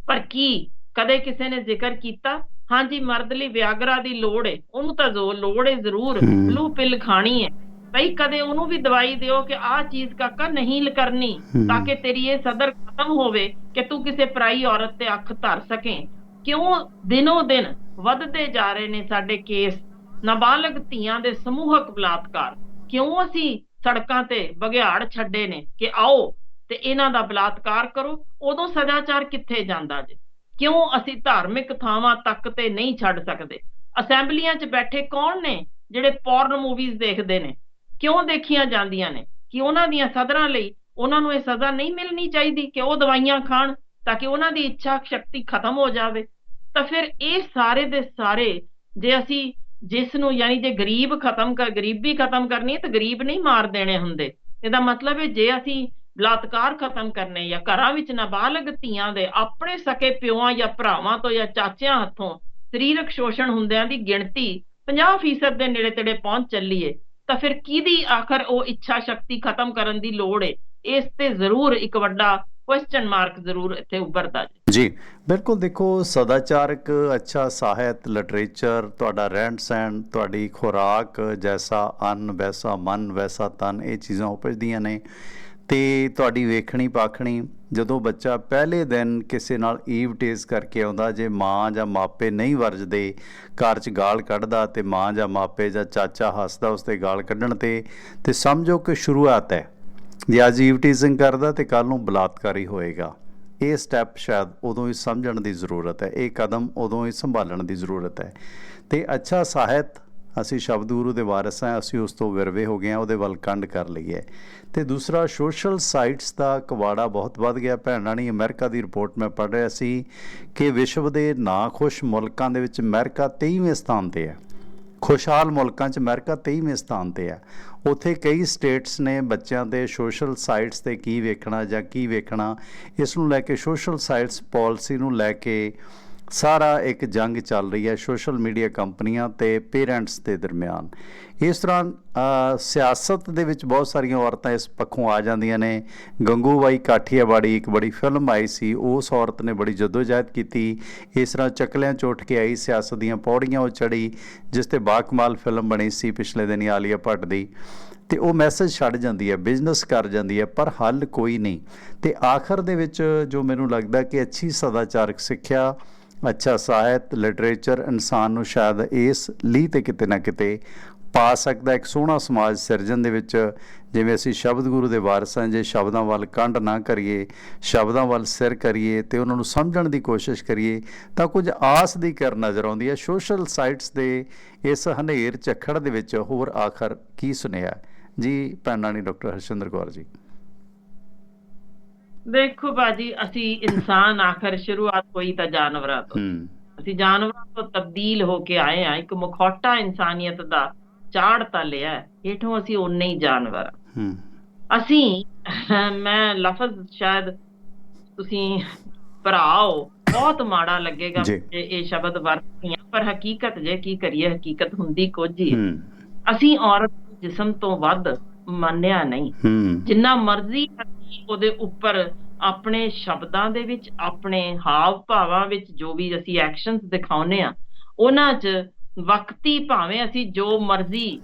ਪਰ ਕੀ ਕਦੇ ਕਿਸੇ ਨੇ ਜ਼ਿਕਰ ਕੀਤਾ? ਹਾਂਜੀ ਮਰਦ ਲਈ ਵਿਆਗਰਾ ਦੀ ਲੋੜ ਹੈ ਉਹਨੂੰ ਤਾਂ ਜ਼ੋ ਲੋੜ ਹੈ ਜ਼ਰੂਰ। ਬਲੂ ਪਿਲ ਖਾਣੀ ਹੈ ਭਈ ਕਦੇ ਉਹਨੂੰ ਵੀ ਦਵਾਈ ਦਿਓ ਕਿ ਆਹ ਚੀਜ਼ ਕਾਕਾ ਨਹੀਂ ਕਰਨੀ। ਤਾਂ ਕਿ ਤੇਰੀ ਇਹ ਸਦਰ ਖਤਮ ਹੋਵੇ ਕਿ ਤੂੰ ਕਿਸੇ ਪਰਾਈ ਔਰਤ ਤੇ ਅੱਖ ਧਰ ਸਕੇ। ਕਿਉਂ ਦਿਨੋ ਦਿਨ ਵੱਧਦੇ ਜਾ ਰਹੇ ਨੇ ਸਾਡੇ ਕੇਸ? ਨਾਬਾਲਗ ਧੀਆਂ ਦੇ ਸਮੂਹਕ ਬਲਾਤਕਾਰ। ਕਿਉਂ ਅਸੀਂ ਸੜਕਾਂ ਤੇ ਬਗਿਆੜ ਛੱਡੇ ਨੇ ਕਿ ਆਓ ਤੇ ਇਹਨਾਂ ਦਾ ਬਲਾਤਕਾਰ ਕਰੋ? ਉਦੋਂ ਸਦਾਚਾਰ ਕਿੱਥੇ ਜਾਂਦਾ ਜੇ? ਕਿਉਂ ਅਸੀਂ ਧਾਰਮਿਕ ਥਾਵਾਂ ਤੱਕ ਤੇ ਨਹੀਂ ਛੱਡ ਸਕਦੇ? ਅਸੈਂਬਲੀਆਂ 'ਚ ਬੈਠੇ ਕੌਣ ਨੇ ਜਿਹੜੇ ਪੋਰਨ ਮੂਵੀਜ਼ ਦੇਖਦੇ ਨੇ? ਕਿਉਂ ਦੇਖੀਆਂ ਜਾਂਦੀਆਂ ਨੇ ਕਿ ਉਹਨਾਂ ਦੀਆਂ ਸਦਰਾਂ ਲਈ ਉਹਨਾਂ ਨੂੰ ਇਹ ਸਜ਼ਾ ਨਹੀਂ ਮਿਲਣੀ ਚਾਹੀਦੀ ਕਿ ਉਹ ਦਵਾਈਆਂ ਖਾਣ ਤਾਂ ਕਿ ਉਹਨਾਂ ਦੀ ਇੱਛਾ ਸ਼ਕਤੀ ਖਤਮ ਹੋ ਜਾਵੇ? ਤਾਂ ਫਿਰ ਇਹ ਸਾਰੇ ਦੇ ਸਾਰੇ ਜੇ ਅਸੀਂ ਜਿਸ ਨੂੰ ਯਾਨੀ ਜੇ ਗਰੀਬ ਖਤਮ ਕਰ, ਗਰੀਬੀ ਖਤਮ ਕਰਨੀ ਹੈ ਤਾਂ ਗਰੀਬ ਨਹੀਂ ਮਾਰ ਦੇਣੇ ਹੁੰਦੇ। ਇਹਦਾ ਮਤਲਬ ਹੈ ਜੇ ਅਸੀਂ ਬਲਾਤਕਾਰ ਖਤਮ ਕਰਨੇ ਜਾਂ ਘਰਾਂ ਵਿੱਚ ਨਾਬਾਲਗ ਧੀਆਂ ਦੇ ਆਪਣੇ ਸਕੇ ਪਿਓਾਂ ਜਾਂ ਭਰਾਵਾਂ ਤੋਂ ਜਾਂ ਚਾਚਿਆਂ ਹੱਥੋਂ ਸਰੀਰਕ ਸ਼ੋਸ਼ਣ ਹੁੰਦਿਆਂ ਦੀ ਗਿਣਤੀ 50% ਦੇ ਨੇੜੇ ਤੇੜੇ ਪਹੁੰਚ ਚੱਲੀ ਏ ਤਾਂ ਫਿਰ ਕਿਹਦੀ ਆਖਰ ਉਹ ਇੱਛਾ ਸ਼ਕਤੀ ਖਤਮ ਕਰਨ ਦੀ ਲੋੜ ਏ? ਇਸ ਤੇ ਜ਼ਰੂਰ ਇੱਕ ਵੱਡਾ ਕੁਐਸਚਨ ਮਾਰਕ ਜ਼ਰੂਰ ਇੱਥੇ ਉੱਭਰਦਾ ਜੀ। ਜੀ, ਬਿਲਕੁਲ ਦੇਖੋ, ਸਦਾਚਾਰਕ, ਅੱਛਾ ਸਾਹਿਤ ਲਿਟਰੇਚਰ ਤੁਹਾਡਾ ਰਹਿਣ ਸਹਿਣ, ਤੁਹਾਡੀ ਖੁਰਾਕ ਜੈਸਾ ਅੰਨ, ਵੈਸਾ ਮਨ, ਵੈਸਾ ਤਨ, ਇਹ ਚੀਜ਼ਾਂ ਉਪਜਦੀਆਂ ਨੇ। ਤੇ ਤੁਹਾਡੀ ਵੇਖਣੀ, ਪਾਖਣੀ, ਜਦੋਂ ਬੱਚਾ ਪਹਿਲੇ ਦਿਨ ਕਿਸੇ ਨਾਲ ਈਵ ਟੇਸ ਕਰਕੇ ਆਉਂਦਾ, ਜੇ ਮਾਂ ਜਾਂ ਮਾਪੇ ਨਹੀਂ ਵਰਜਦੇ, ਘਰ 'ਚ ਗਾਲ ਕੱਢਦਾ ਤੇ ਮਾਂ ਜਾਂ ਮਾਪੇ ਜਾਂ ਚਾਚਾ ਹੱਸਦਾ ਉਸ ਤੇ ਗਾਲ ਕੱਢਣ ਤੇ ਤੇ ਸਮਝੋ ਕਿ ਸ਼ੁਰੂਆਤ ਹੈ। ਜੇ ਅੱਜ ਈਵ ਟੀਜ਼ਿੰਗ ਕਰਦਾ ਤੇ ਕੱਲ ਨੂੰ ਬਲਾਤਕਾਰੀ ਹੋਏਗਾ। ਇਹ ਸਟੈਪ ਸ਼ਾਇਦ ਉਦੋਂ ਹੀ ਸਮਝਣ ਦੀ ਜ਼ਰੂਰਤ ਹੈ। ਇਹ ਕਦਮ ਉਦੋਂ ਹੀ ਸੰਭਾਲਣ ਦੀ ਜ਼ਰੂਰਤ ਹੈ। ਤੇ ਅੱਛਾ ਸਾਹਿਤ, ਅਸੀਂ ਸ਼ਬਦ ਗੁਰੂ ਦੇ ਵਾਰਿਸ ਹਾਂ, ਅਸੀਂ ਉਸ ਤੋਂ ਵਿਰਵੇ ਹੋ ਗਏ ਹਾਂ, ਉਹਦੇ ਵੱਲ ਕੰਡ ਕਰ ਲਈਏ। ਤੇ ਦੂਸਰਾ ਸੋਸ਼ਲ ਸਾਈਟਸ ਦਾ ਕਵਾੜਾ ਬਹੁਤ ਵੱਧ ਗਿਆ। ਭੈਣਾਂ ਨੇ ਅਮਰੀਕਾ ਦੀ ਰਿਪੋਰਟ ਮੈਂ ਪੜ੍ਹ ਰਿਹਾ ਸੀ ਕਿ ਵਿਸ਼ਵ ਦੇ ਨਾ ਖੁਸ਼ ਮੁਲਕਾਂ ਦੇ ਵਿੱਚ ਅਮਰੀਕਾ 23ਵੇਂ ਸਥਾਨ ਤੇ ਹੈ। ਖੁਸ਼ਹਾਲ ਮੁਲਕਾਂ 'ਚ ਅਮਰੀਕਾ 23ਵੇਂ ਸਥਾਨ ਤੇ ਹੈ। ਉੱਥੇ ਕਈ ਸਟੇਟਸ ਨੇ ਬੱਚਿਆਂ ਦੇ ਸੋਸ਼ਲ ਸਾਈਟਸ ਤੇ ਕੀ ਵੇਖਣਾ ਜਾਂ ਕੀ ਵੇਖਣਾ, ਇਸ ਨੂੰ ਲੈ ਕੇ ਸੋਸ਼ਲ ਸਾਈਟਸ ਪਾਲਿਸੀ ਨੂੰ ਲੈ ਕੇ ਸਾਰਾ ਇੱਕ ਜੰਗ ਚੱਲ ਰਹੀ ਹੈ ਸੋਸ਼ਲ ਮੀਡੀਆ ਕੰਪਨੀਆਂ ਤੇ ਪੇਰੈਂਟਸ ਦੇ ਦਰਮਿਆਨ। ਇਸ ਤਰ੍ਹਾਂ ਸਿਆਸਤ ਦੇ ਵਿੱਚ ਬਹੁਤ ਸਾਰੀਆਂ ਔਰਤਾਂ ਇਸ ਪੱਖੋਂ ਆ ਜਾਂਦੀਆਂ ਨੇ। ਗੰਗੂਬਾਈ ਕਾਠੀਆਵਾੜੀ ਇੱਕ ਬੜੀ ਫਿਲਮ ਆਈ ਸੀ, ਉਸ ਔਰਤ ਨੇ ਬੜੀ ਜਦੋਜਹਿਦ ਕੀਤੀ। ਇਸ ਤਰ੍ਹਾਂ ਚੱਕਲਿਆਂ ਚ ਕੇ ਆਈ, ਸਿਆਸਤ ਦੀਆਂ ਪੌੜੀਆਂ ਉਹ ਚੜੀ ਜਿਸ ਤੇ ਬਾਕਮਾਲ ਫਿਲਮ ਬਣੀ ਸੀ ਪਿਛਲੇ ਦਿਨੀ ਆਲੀਆ ਭੱਟ ਦੀ। ਤੇ ਉਹ ਮੈਸੇਜ ਛੱਡ ਜਾਂਦੀ ਹੈ, ਬਿਜ਼ਨਸ ਕਰ ਜਾਂਦੀ ਹੈ, ਪਰ ਹੱਲ ਕੋਈ ਨਹੀਂ। ਤੇ ਆਖਰ ਦੇ ਵਿੱਚ ਜੋ ਮੈਨੂੰ ਲੱਗਦਾ ਕਿ ਅੱਛੀ ਸਦਾਚਾਰਕ ਸਿੱਖਿਆ ਅੱਛਾ, ਸਾਹਿਤ, ਲਿਟਰੇਚਰ, ਇਨਸਾਨ ਨੂੰ ਸ਼ਾਇਦ ਇਸ ਲਈ ਤੇ ਕਿਤੇ ਨਾ ਕਿਤੇ ਪਾ ਸਕਦਾ ਇੱਕ ਸੋਹਣਾ ਸਮਾਜ ਸਿਰਜਣ ਦੇ ਵਿੱਚ, ਜਿਵੇਂ ਅਸੀਂ ਸ਼ਬਦ ਗੁਰੂ ਦੇ ਵਾਰਸ ਹਾਂ, ਜੇ ਸ਼ਬਦਾਂ ਵੱਲ ਕੰਢ ਨਾ ਕਰੀਏ, ਸ਼ਬਦਾਂ ਵੱਲ ਸਿਰ ਕਰੀਏ ਤੇ ਉਹਨਾਂ ਨੂੰ ਸਮਝਣ ਦੀ ਕੋਸ਼ਿਸ਼ ਕਰੀਏ, ਤਾਂ ਕੁਝ ਆਸ ਦੀ ਕਰ ਨਜ਼ਰ ਆਉਂਦੀ ਹੈ। ਸੋਸ਼ਲ ਸਾਈਟਸ ਦੇ ਇਸ ਹਨੇਰ ਝੱਖੜ ਦੇ ਵਿੱਚ ਹੋਰ ਆਖਰ ਕੀ ਸੁਨੇਹਾ ਜੀ ਜੀ ਭੈਣਾਣੀ ਡਾਕਟਰ ਹਰਸ਼ਿੰਦਰ ਕੌਰ ਜੀ। ਦੇਖੋ ਬਾਜੀ ਅਸੀਂ ਇਨਸਾਨ ਆਖਰ ਸ਼ੁਰੂਆਤ ਹੋਈ ਤਾਂ ਜਾਨਵਰਾਂ ਤੋਂ। ਅਸੀਂ ਜਾਨਵਰਾਂ ਤੋਂ ਤਬਦੀਲ ਹੋ ਕੇ ਆਏ ਆ ਇੱਕ ਮੁਖੌਟਾ ਇਨਸਾਨੀਅਤ ਦਾ ਚਾੜ ਤਾਂ ਲਿਆ ਹੈ। ਹੇਠੋਂ ਅਸੀਂ ਉਨੇ ਹੀ ਜਾਨਵਰ ਅਸੀਂ ਮੈਂ ਲਫ਼ਜ਼ ਸ਼ਾਇਦ ਤੁਸੀਂ ਭਰਾਓ ਬਹੁਤ ਮਾੜਾ ਲੱਗੇਗਾ ਇਹ ਸ਼ਬਦ ਵਰਤੀਆਂ ਪਰ ਹਕੀਕਤ ਜੇ ਕੀ ਕਰੀਏ ਹਕੀਕਤ ਹੁੰਦੀ ਕੁਝ ਹੀ ਅਸੀਂ ਔਰਤ ਜਿਸਮ ਤੋਂ ਵੱਧ ਮੰਨਿਆ ਨਹੀਂ। ਜਿੰਨਾ ਮਰਜ਼ੀ ਉਹਦੇ ਉੱਪਰ ਆਪਣੇ ਸ਼ਬਦਾਂ ਦੇ ਵਿੱਚ ਆਪਣੇ ਹਾਵ ਭਾਵਾਂ ਵਿੱਚ ਜੋ ਵੀ ਅਸੀਂ ਐਕਸ਼ਨਸ ਦਿਖਾਉਨੇ ਆ ਉਹਨਾਂ 'ਚ ਵਕਤੀ ਭਾਵੇਂ ਅਸੀਂ ਜੋ ਮਰਜ਼ੀ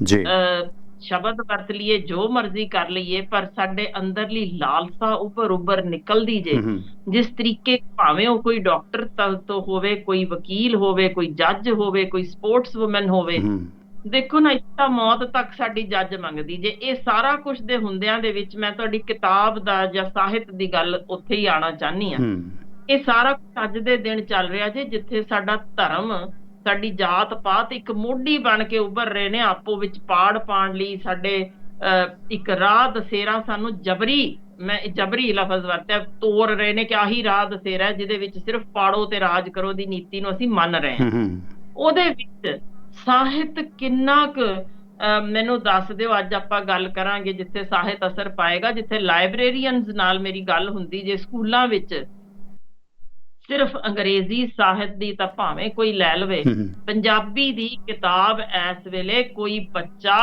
ਸ਼ਬਦ ਵਰਤ ਲਈਏ ਜੋ ਮਰਜ਼ੀ ਕਰ ਲਈਏ ਪਰ ਸਾਡੇ ਅੰਦਰਲੀ ਲਾਲਸਾ ਉੱਪਰ ਉੱਪਰ ਨਿਕਲਦੀ ਜੇ ਜਿਸ ਤਰੀਕੇ ਭਾਵੇਂ ਉਹ ਕੋਈ ਡਾਕਟਰ ਤੋਂ ਹੋਵੇ ਕੋਈ ਵਕੀਲ ਹੋਵੇ ਕੋਈ ਜੱਜ ਹੋਵੇ ਕੋਈ ਸਪੋਰਟਸ ਔਮਨ ਹੋਵੇ ਦੇਖੋ ਨਾ ਇੱਤਾ ਮੌਤ ਤੱਕ ਸਾਡੀ ਜੱਜ ਮੰਗਦੀ। ਜੇ ਇਹ ਸਾਰਾ ਕੁਝ ਦੇ ਹੁੰਦਿਆਂ ਦੇ ਵਿੱਚ ਮੈਂ ਤੁਹਾਡੀ ਕਿਤਾਬ ਦਾ ਜਾਂ ਸਾਹਿਤ ਦੀ ਗੱਲ ਉੱਥੇ ਹੀ ਆਣਾ ਚਾਹਨੀ ਆ ਇਹ ਸਾਰਾ ਅੱਜ ਦੇ ਦਿਨ ਚੱਲ ਰਿਹਾ ਜੇ ਜਿੱਥੇ ਸਾਡਾ ਧਰਮ ਸਾਡੀ ਜਾਤ ਪਾਤ ਇੱਕ ਮੋਢੀ ਬਣ ਕੇ ਉੱਭਰ ਰਹੇ ਨੇ ਆਪੋ ਵਿੱਚ ਪਾੜ ਪਾਣ ਲਈ ਸਾਡੇ ਇੱਕ ਰਾਹ ਦਸੇਰਾ ਸਾਨੂੰ ਜਬਰੀ ਮੈਂ ਜਬਰੀ ਲਫ਼ਜ਼ ਵਰਤਿਆ ਤੋਰ ਰਹੇ ਨੇ ਕਿ ਆਹੀ ਰਾਹ ਦਸੇਰਾ ਜਿਹਦੇ ਵਿੱਚ ਸਿਰਫ ਪਾੜੋ ਤੇ ਰਾਜ ਕਰੋ ਦੀ ਨੀਤੀ ਨੂੰ ਅਸੀਂ ਮੰਨ ਰਹੇ ਹੂੰ। ਉਹਦੇ ਵਿੱਚ ਸਾਹਿਤ ਕਿੰਨਾ ਕੁ ਮੈਨੂੰ ਦੱਸ ਦਿਓ ਅੱਜ ਆਪਾਂ ਗੱਲ ਕਰਾਂਗੇ ਜਿੱਥੇ ਸਾਹਿਤ ਅਸਰ ਪਾਏਗਾ ਜਿੱਥੇ ਲਾਇਬ੍ਰੇਰੀਅਨਸ ਨਾਲ ਮੇਰੀ ਗੱਲ ਹੁੰਦੀ ਜੇ ਸਕੂਲਾਂ ਵਿੱਚ ਸਿਰਫ ਅੰਗਰੇਜ਼ੀ ਸਾਹਿਤ ਦੀ ਤਾਂ ਭਾਵੇਂ ਕੋਈ ਲੈ ਲਵੇ। ਪੰਜਾਬੀ ਦੀ ਕਿਤਾਬ ਇਸ ਵੇਲੇ ਕੋਈ ਬੱਚਾ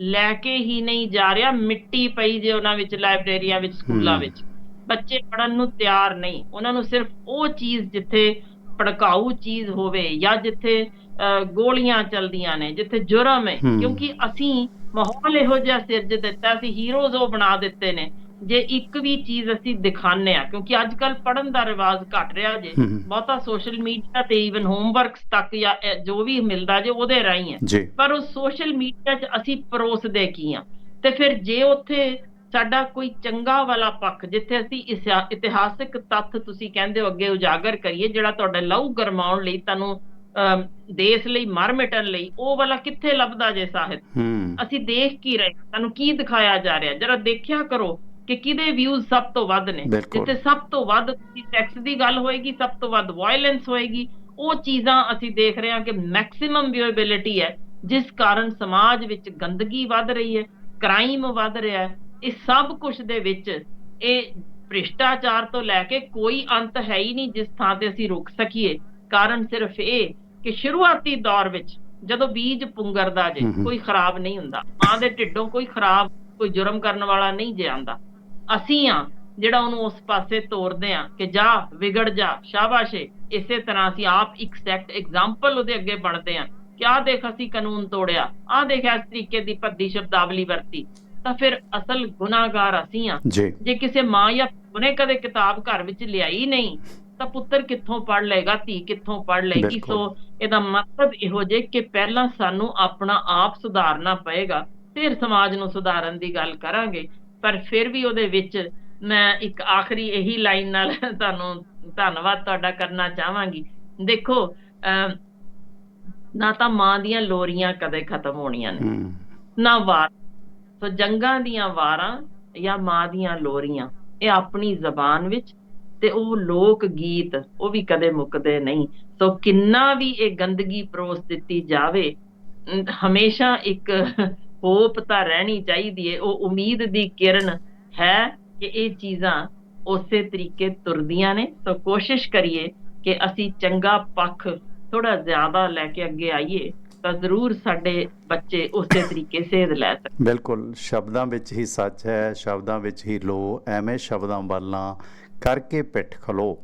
ਲੈ ਕੇ ਹੀ ਨਹੀਂ ਜਾ ਰਿਹਾ ਮਿੱਟੀ ਪਈ ਜੇ ਉਹਨਾਂ ਵਿੱਚ ਲਾਇਬ੍ਰੇਰੀਆਂ ਵਿੱਚ ਸਕੂਲਾਂ। ਵਿੱਚ ਬੱਚੇ ਪੜਨ ਨੂੰ ਤਿਆਰ ਨਹੀਂ ਉਹਨਾਂ ਨੂੰ ਸਿਰਫ ਉਹ ਚੀਜ਼ ਜਿੱਥੇ ਭੜਕਾਊ ਚੀਜ਼ ਹੋਵੇ ਜਾਂ ਜਿੱਥੇ ਗੋਲੀਆਂ ਚਲਦੀਆਂ ਨੇ ਜਿੱਥੇ ਜੁਰਮ ਹੈ। ਕਿਉਂਕਿ ਅਸੀਂ ਮਾਹੌਲ ਇਹੋ ਜਿਹਾ ਸਿਰਜ ਦਿੱਤਾ ਸੀ ਹੀਰੋਜ਼ ਉਹ ਬਣਾ ਦਿੱਤੇ ਨੇ। ਜੇ ਇੱਕ ਵੀ ਚੀਜ਼ ਅਸੀਂ ਦਿਖਾਉਂਦੇ ਆ ਕਿਉਂਕਿ ਅੱਜ ਕੱਲ ਪੜਨ ਦਾ ਰਿਵਾਜ ਘਟ ਰਿਹਾ ਜੇ। ਬਹੁਤਾ ਸੋਸ਼ਲ ਮੀਡੀਆ ਤੇ ਈਵਨ ਹੋਮਵਰਕਸ ਤੱਕ ਜਾਂ ਜੋ ਵੀ ਮਿਲਦਾ ਜੇ ਉਹਦੇ ਰਾਹੀਂ ਹੈ। ਪਰ ਉਹ ਸੋਸ਼ਲ ਮੀਡੀਆ 'ਚ ਅਸੀਂ ਪਰੋਸਦੇ ਕੀ ਆ ਤੇ ਫਿਰ ਜੇ ਉੱਥੇ ਸਾਡਾ ਕੋਈ ਚੰਗਾ ਵਾਲਾ ਪੱਖ ਜਿੱਥੇ ਅਸੀਂ ਇਤਿਹਾਸਕ ਤੱਥ ਤੁਸੀਂ ਕਹਿੰਦੇ ਹੋ ਅੱਗੇ ਉਜਾਗਰ ਕਰੀਏ ਜਿਹੜਾ ਤੁਹਾਡੇ ਲਹੂ ਗਰਮਾਉਣ ਲਈ ਤੁਹਾਨੂੰ ਦੇਸ਼ ਲਈ ਮਰ ਮਿਟਣ ਲਈ ਉਹ ਵਾਲਾ ਕਿੱਥੇ ਲੱਭਦਾ ਜੇ ਸਾਹਿਤ? ਅਸੀਂ ਦੇਖ ਕੀ ਰਹੇ ਹਾਂ? ਸਾਨੂੰ ਕੀ ਦਿਖਾਇਆ ਜਾ ਰਿਹਾ? ਜਰਾ ਦੇਖਿਆ ਕਰੋ ਕਿ ਕਿਹਦੇ ਵਿਊਜ਼ ਸਭ ਤੋਂ ਵੱਧ ਨੇ। ਜਿੱਥੇ ਸਭ ਤੋਂ ਵੱਧ ਸੈਕਸ ਦੀ ਗੱਲ ਹੋਏਗੀ ਸਭ ਤੋਂ ਵੱਧ ਵਾਇਲੈਂਸ ਹੋਏਗੀ ਉਹ ਚੀਜ਼ਾਂ ਅਸੀਂ ਦੇਖ ਰਹੇ ਹਾਂ ਕਿ ਮੈਕਸਿਮਮ ਵਿਊਏਬਿਲਿਟੀ ਹੈ ਜਿਸ ਕਾਰਨ ਸਮਾਜ ਵਿੱਚ ਗੰਦਗੀ ਵੱਧ ਰਹੀ ਹੈ ਕ੍ਰਾਈਮ ਵੱਧ ਰਿਹਾ ਹੈ। ਇਹ ਸਭ ਕੁਝ ਦੇ ਵਿੱਚ ਇਹ ਭ੍ਰਿਸ਼ਟਾਚਾਰ ਤੋਂ ਲੈ ਕੇ ਕੋਈ ਅੰਤ ਹੈ ਹੀ ਨਹੀਂ ਜਿਸ ਥਾਂ ਤੇ ਅਸੀਂ ਰੁਕ ਸਕੀਏ। ਕਾਰਨ ਸਿਰਫ ਇਹ ਕਿ ਸ਼ੁਰੂਆਤੀ ਦੌਰ ਵਿੱਚ ਜਦੋਂ ਬੀਜ ਪੁੰਗਰਦਾ ਜੇ। ਕੋਈ ਖਰਾਬ ਨਹੀਂ ਹੁੰਦਾ। ਮਾਂ ਦੇ ਢਿੱਡੋਂ ਕੋਈ ਖਰਾਬ ਕੋਈ ਜੁਰਮ ਕਰਨ ਵਾਲਾ ਨਹੀਂ ਜੇ ਆਂਦਾ ਅਸੀਂ ਆ ਜਿਹੜਾ ਉਹਨੂੰ ਉਸ ਪਾਸੇ ਤੋਰਦੇ ਆ ਕਿ ਜਾ ਵਿਗੜ ਜਾ ਸ਼ਾਬਾਸ਼ ਇਸੇ ਤਰ੍ਹਾਂ ਅਸੀਂ ਆਪ ਇੱਕ ਸੈਕਟ ਐਗਜ਼ਾਮਪਲ ਉਹਦੇ ਅੱਗੇ ਬਣਦੇ ਆ ਕਿ ਆਹ ਦੇਖ ਅਸੀਂ ਕਾਨੂੰਨ ਤੋੜਿਆ ਆਹ ਦੇਖ ਇਸ ਤਰੀਕੇ ਦੀ ਭੱਦੀ ਸ਼ਬਦਾਵਲੀ ਵਰਤੀ। ਤਾਂ ਫਿਰ ਅਸਲ ਗੁਨਾਹਗਾਰ ਅਸੀਂ ਆ ਜੀ। ਜੇ ਕਿਸੇ ਮਾਂ ਜਾਂ ਉਹਨੇ ਕਦੇ ਕਿਤਾਬ ਘਰ ਵਿੱਚ ਲਿਆਈ ਨਹੀਂ ਤਾਂ ਪੁੱਤਰ ਕਿੱਥੋਂ ਪੜ ਲਏਗਾ ਧੀ ਕਿੱਥੋਂ ਪੜ ਲਏਗੀ। ਸੋ ਇਹਦਾ ਮਤਲਬ ਇਹੋ ਜੇ ਕਿ ਪਹਿਲਾਂ ਸਾਨੂੰ ਆਪਣਾ ਆਪ ਸੁਧਾਰਨਾ ਪਏਗਾ ਫਿਰ ਸਮਾਜ ਨੂੰ ਸੁਧਾਰਨ ਦੀ ਗੱਲ ਕਰਾਂਗੇ। ਪਰ ਫਿਰ ਵੀ ਉਹਦੇ ਵਿੱਚ ਮੈਂ ਇੱਕ ਆਖਰੀ ਇਹੀ ਲਾਈਨ ਨਾਲ ਤੁਹਾਨੂੰ ਧੰਨਵਾਦ ਤੁਹਾਡਾ ਕਰਨਾ ਚਾਹਾਂਗੀ। ਦੇਖੋ ਨਾ ਤਾਂ ਮਾਂ ਦੀਆਂ ਲੋਰੀਆਂ ਕਦੇ ਖਤਮ ਹੋਣੀਆਂ ਨੇ ਨਾ ਵਾਰ। ਸੋ ਜੰਗਾਂ ਦੀਆਂ ਵਾਰਾਂ ਜਾਂ ਮਾਂ ਦੀਆਂ ਲੋਰੀਆਂ ਇਹ ਆਪਣੀ ਜ਼ਬਾਨ ਵਿੱਚ ਤੇ ਉਹ ਲੋਕ ਗੀਤ ਉਹ ਵੀ ਕਦੇ ਮੁੱਕਦੇ ਨਹੀਂ। ਸੋ ਕਿੰਨਾ ਵੀ ਇਹ ਗੰਦਗੀ ਪਰੋਸ ਦਿੱਤੀ ਜਾਵੇ ਹਮੇਸ਼ਾ ਇੱਕ ਹੋਪ ਤਾਂ ਰਹਿਣੀ ਚਾਹੀਦੀ ਹੈ ਉਹ ਉਮੀਦ ਦੀ ਕਿਰਨ ਹੈ ਕਿ ਇਹ ਚੀਜ਼ਾਂ ਉਸੇ ਤਰੀਕੇ ਤੁਰਦੀਆਂ ਨੇ। ਸੋ ਕੋਸ਼ਿਸ਼ ਕਰੀਏ ਕਿ ਅਸੀਂ ਚੰਗਾ ਪੱਖ ਥੋੜਾ ਜ਼ਿਆਦਾ ਲੈ ਕੇ ਅੱਗੇ ਆਈਏ, ਤਾਂ ਜ਼ਰੂਰ ਸਾਡੇ ਬੱਚੇ ਉਸੇ ਤਰੀਕੇ ਸੇਧ ਲੈ ਸਕਣ। ਬਿਲਕੁਲ, ਸ਼ਬਦਾਂ ਵਿੱਚ ਹੀ ਸੱਚ ਹੈ, ਸ਼ਬਦਾਂ ਵਿੱਚ ਹੀ ਲੋ ਐਵੇਂ ਸ਼ਬਦਾਂ ਵੱਲਾਂ ਕਰਕੇ ਪਿੱਠ ਖਲੋ।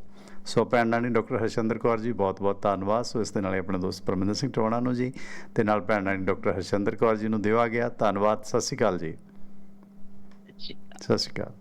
ਸੋ ਭੈਣ ਰਾਣੀ ਡਾਕਟਰ ਹਰਸ਼ੰਦਰ ਕੌਰ ਜੀ ਬਹੁਤ ਬਹੁਤ ਧੰਨਵਾਦ। ਸੋ ਇਸ ਦੇ ਨਾਲ ਹੀ ਆਪਣੇ ਦੋਸਤ ਪਰਮਿੰਦਰ ਸਿੰਘ ਟਵਾਣਾ ਨੂੰ ਜੀ ਤੇ ਨਾਲ ਭੈਣ ਰਾਣੀ ਡਾਕਟਰ ਹਰਸ਼ੰਦਰ ਕੌਰ ਜੀ ਨੂੰ ਦਿਵਾ ਗਿਆ ਧੰਨਵਾਦ। ਸਤਿ ਸ਼੍ਰੀ ਅਕਾਲ ਜੀ। ਸਤਿ ਸ਼੍ਰੀ ਅਕਾਲ।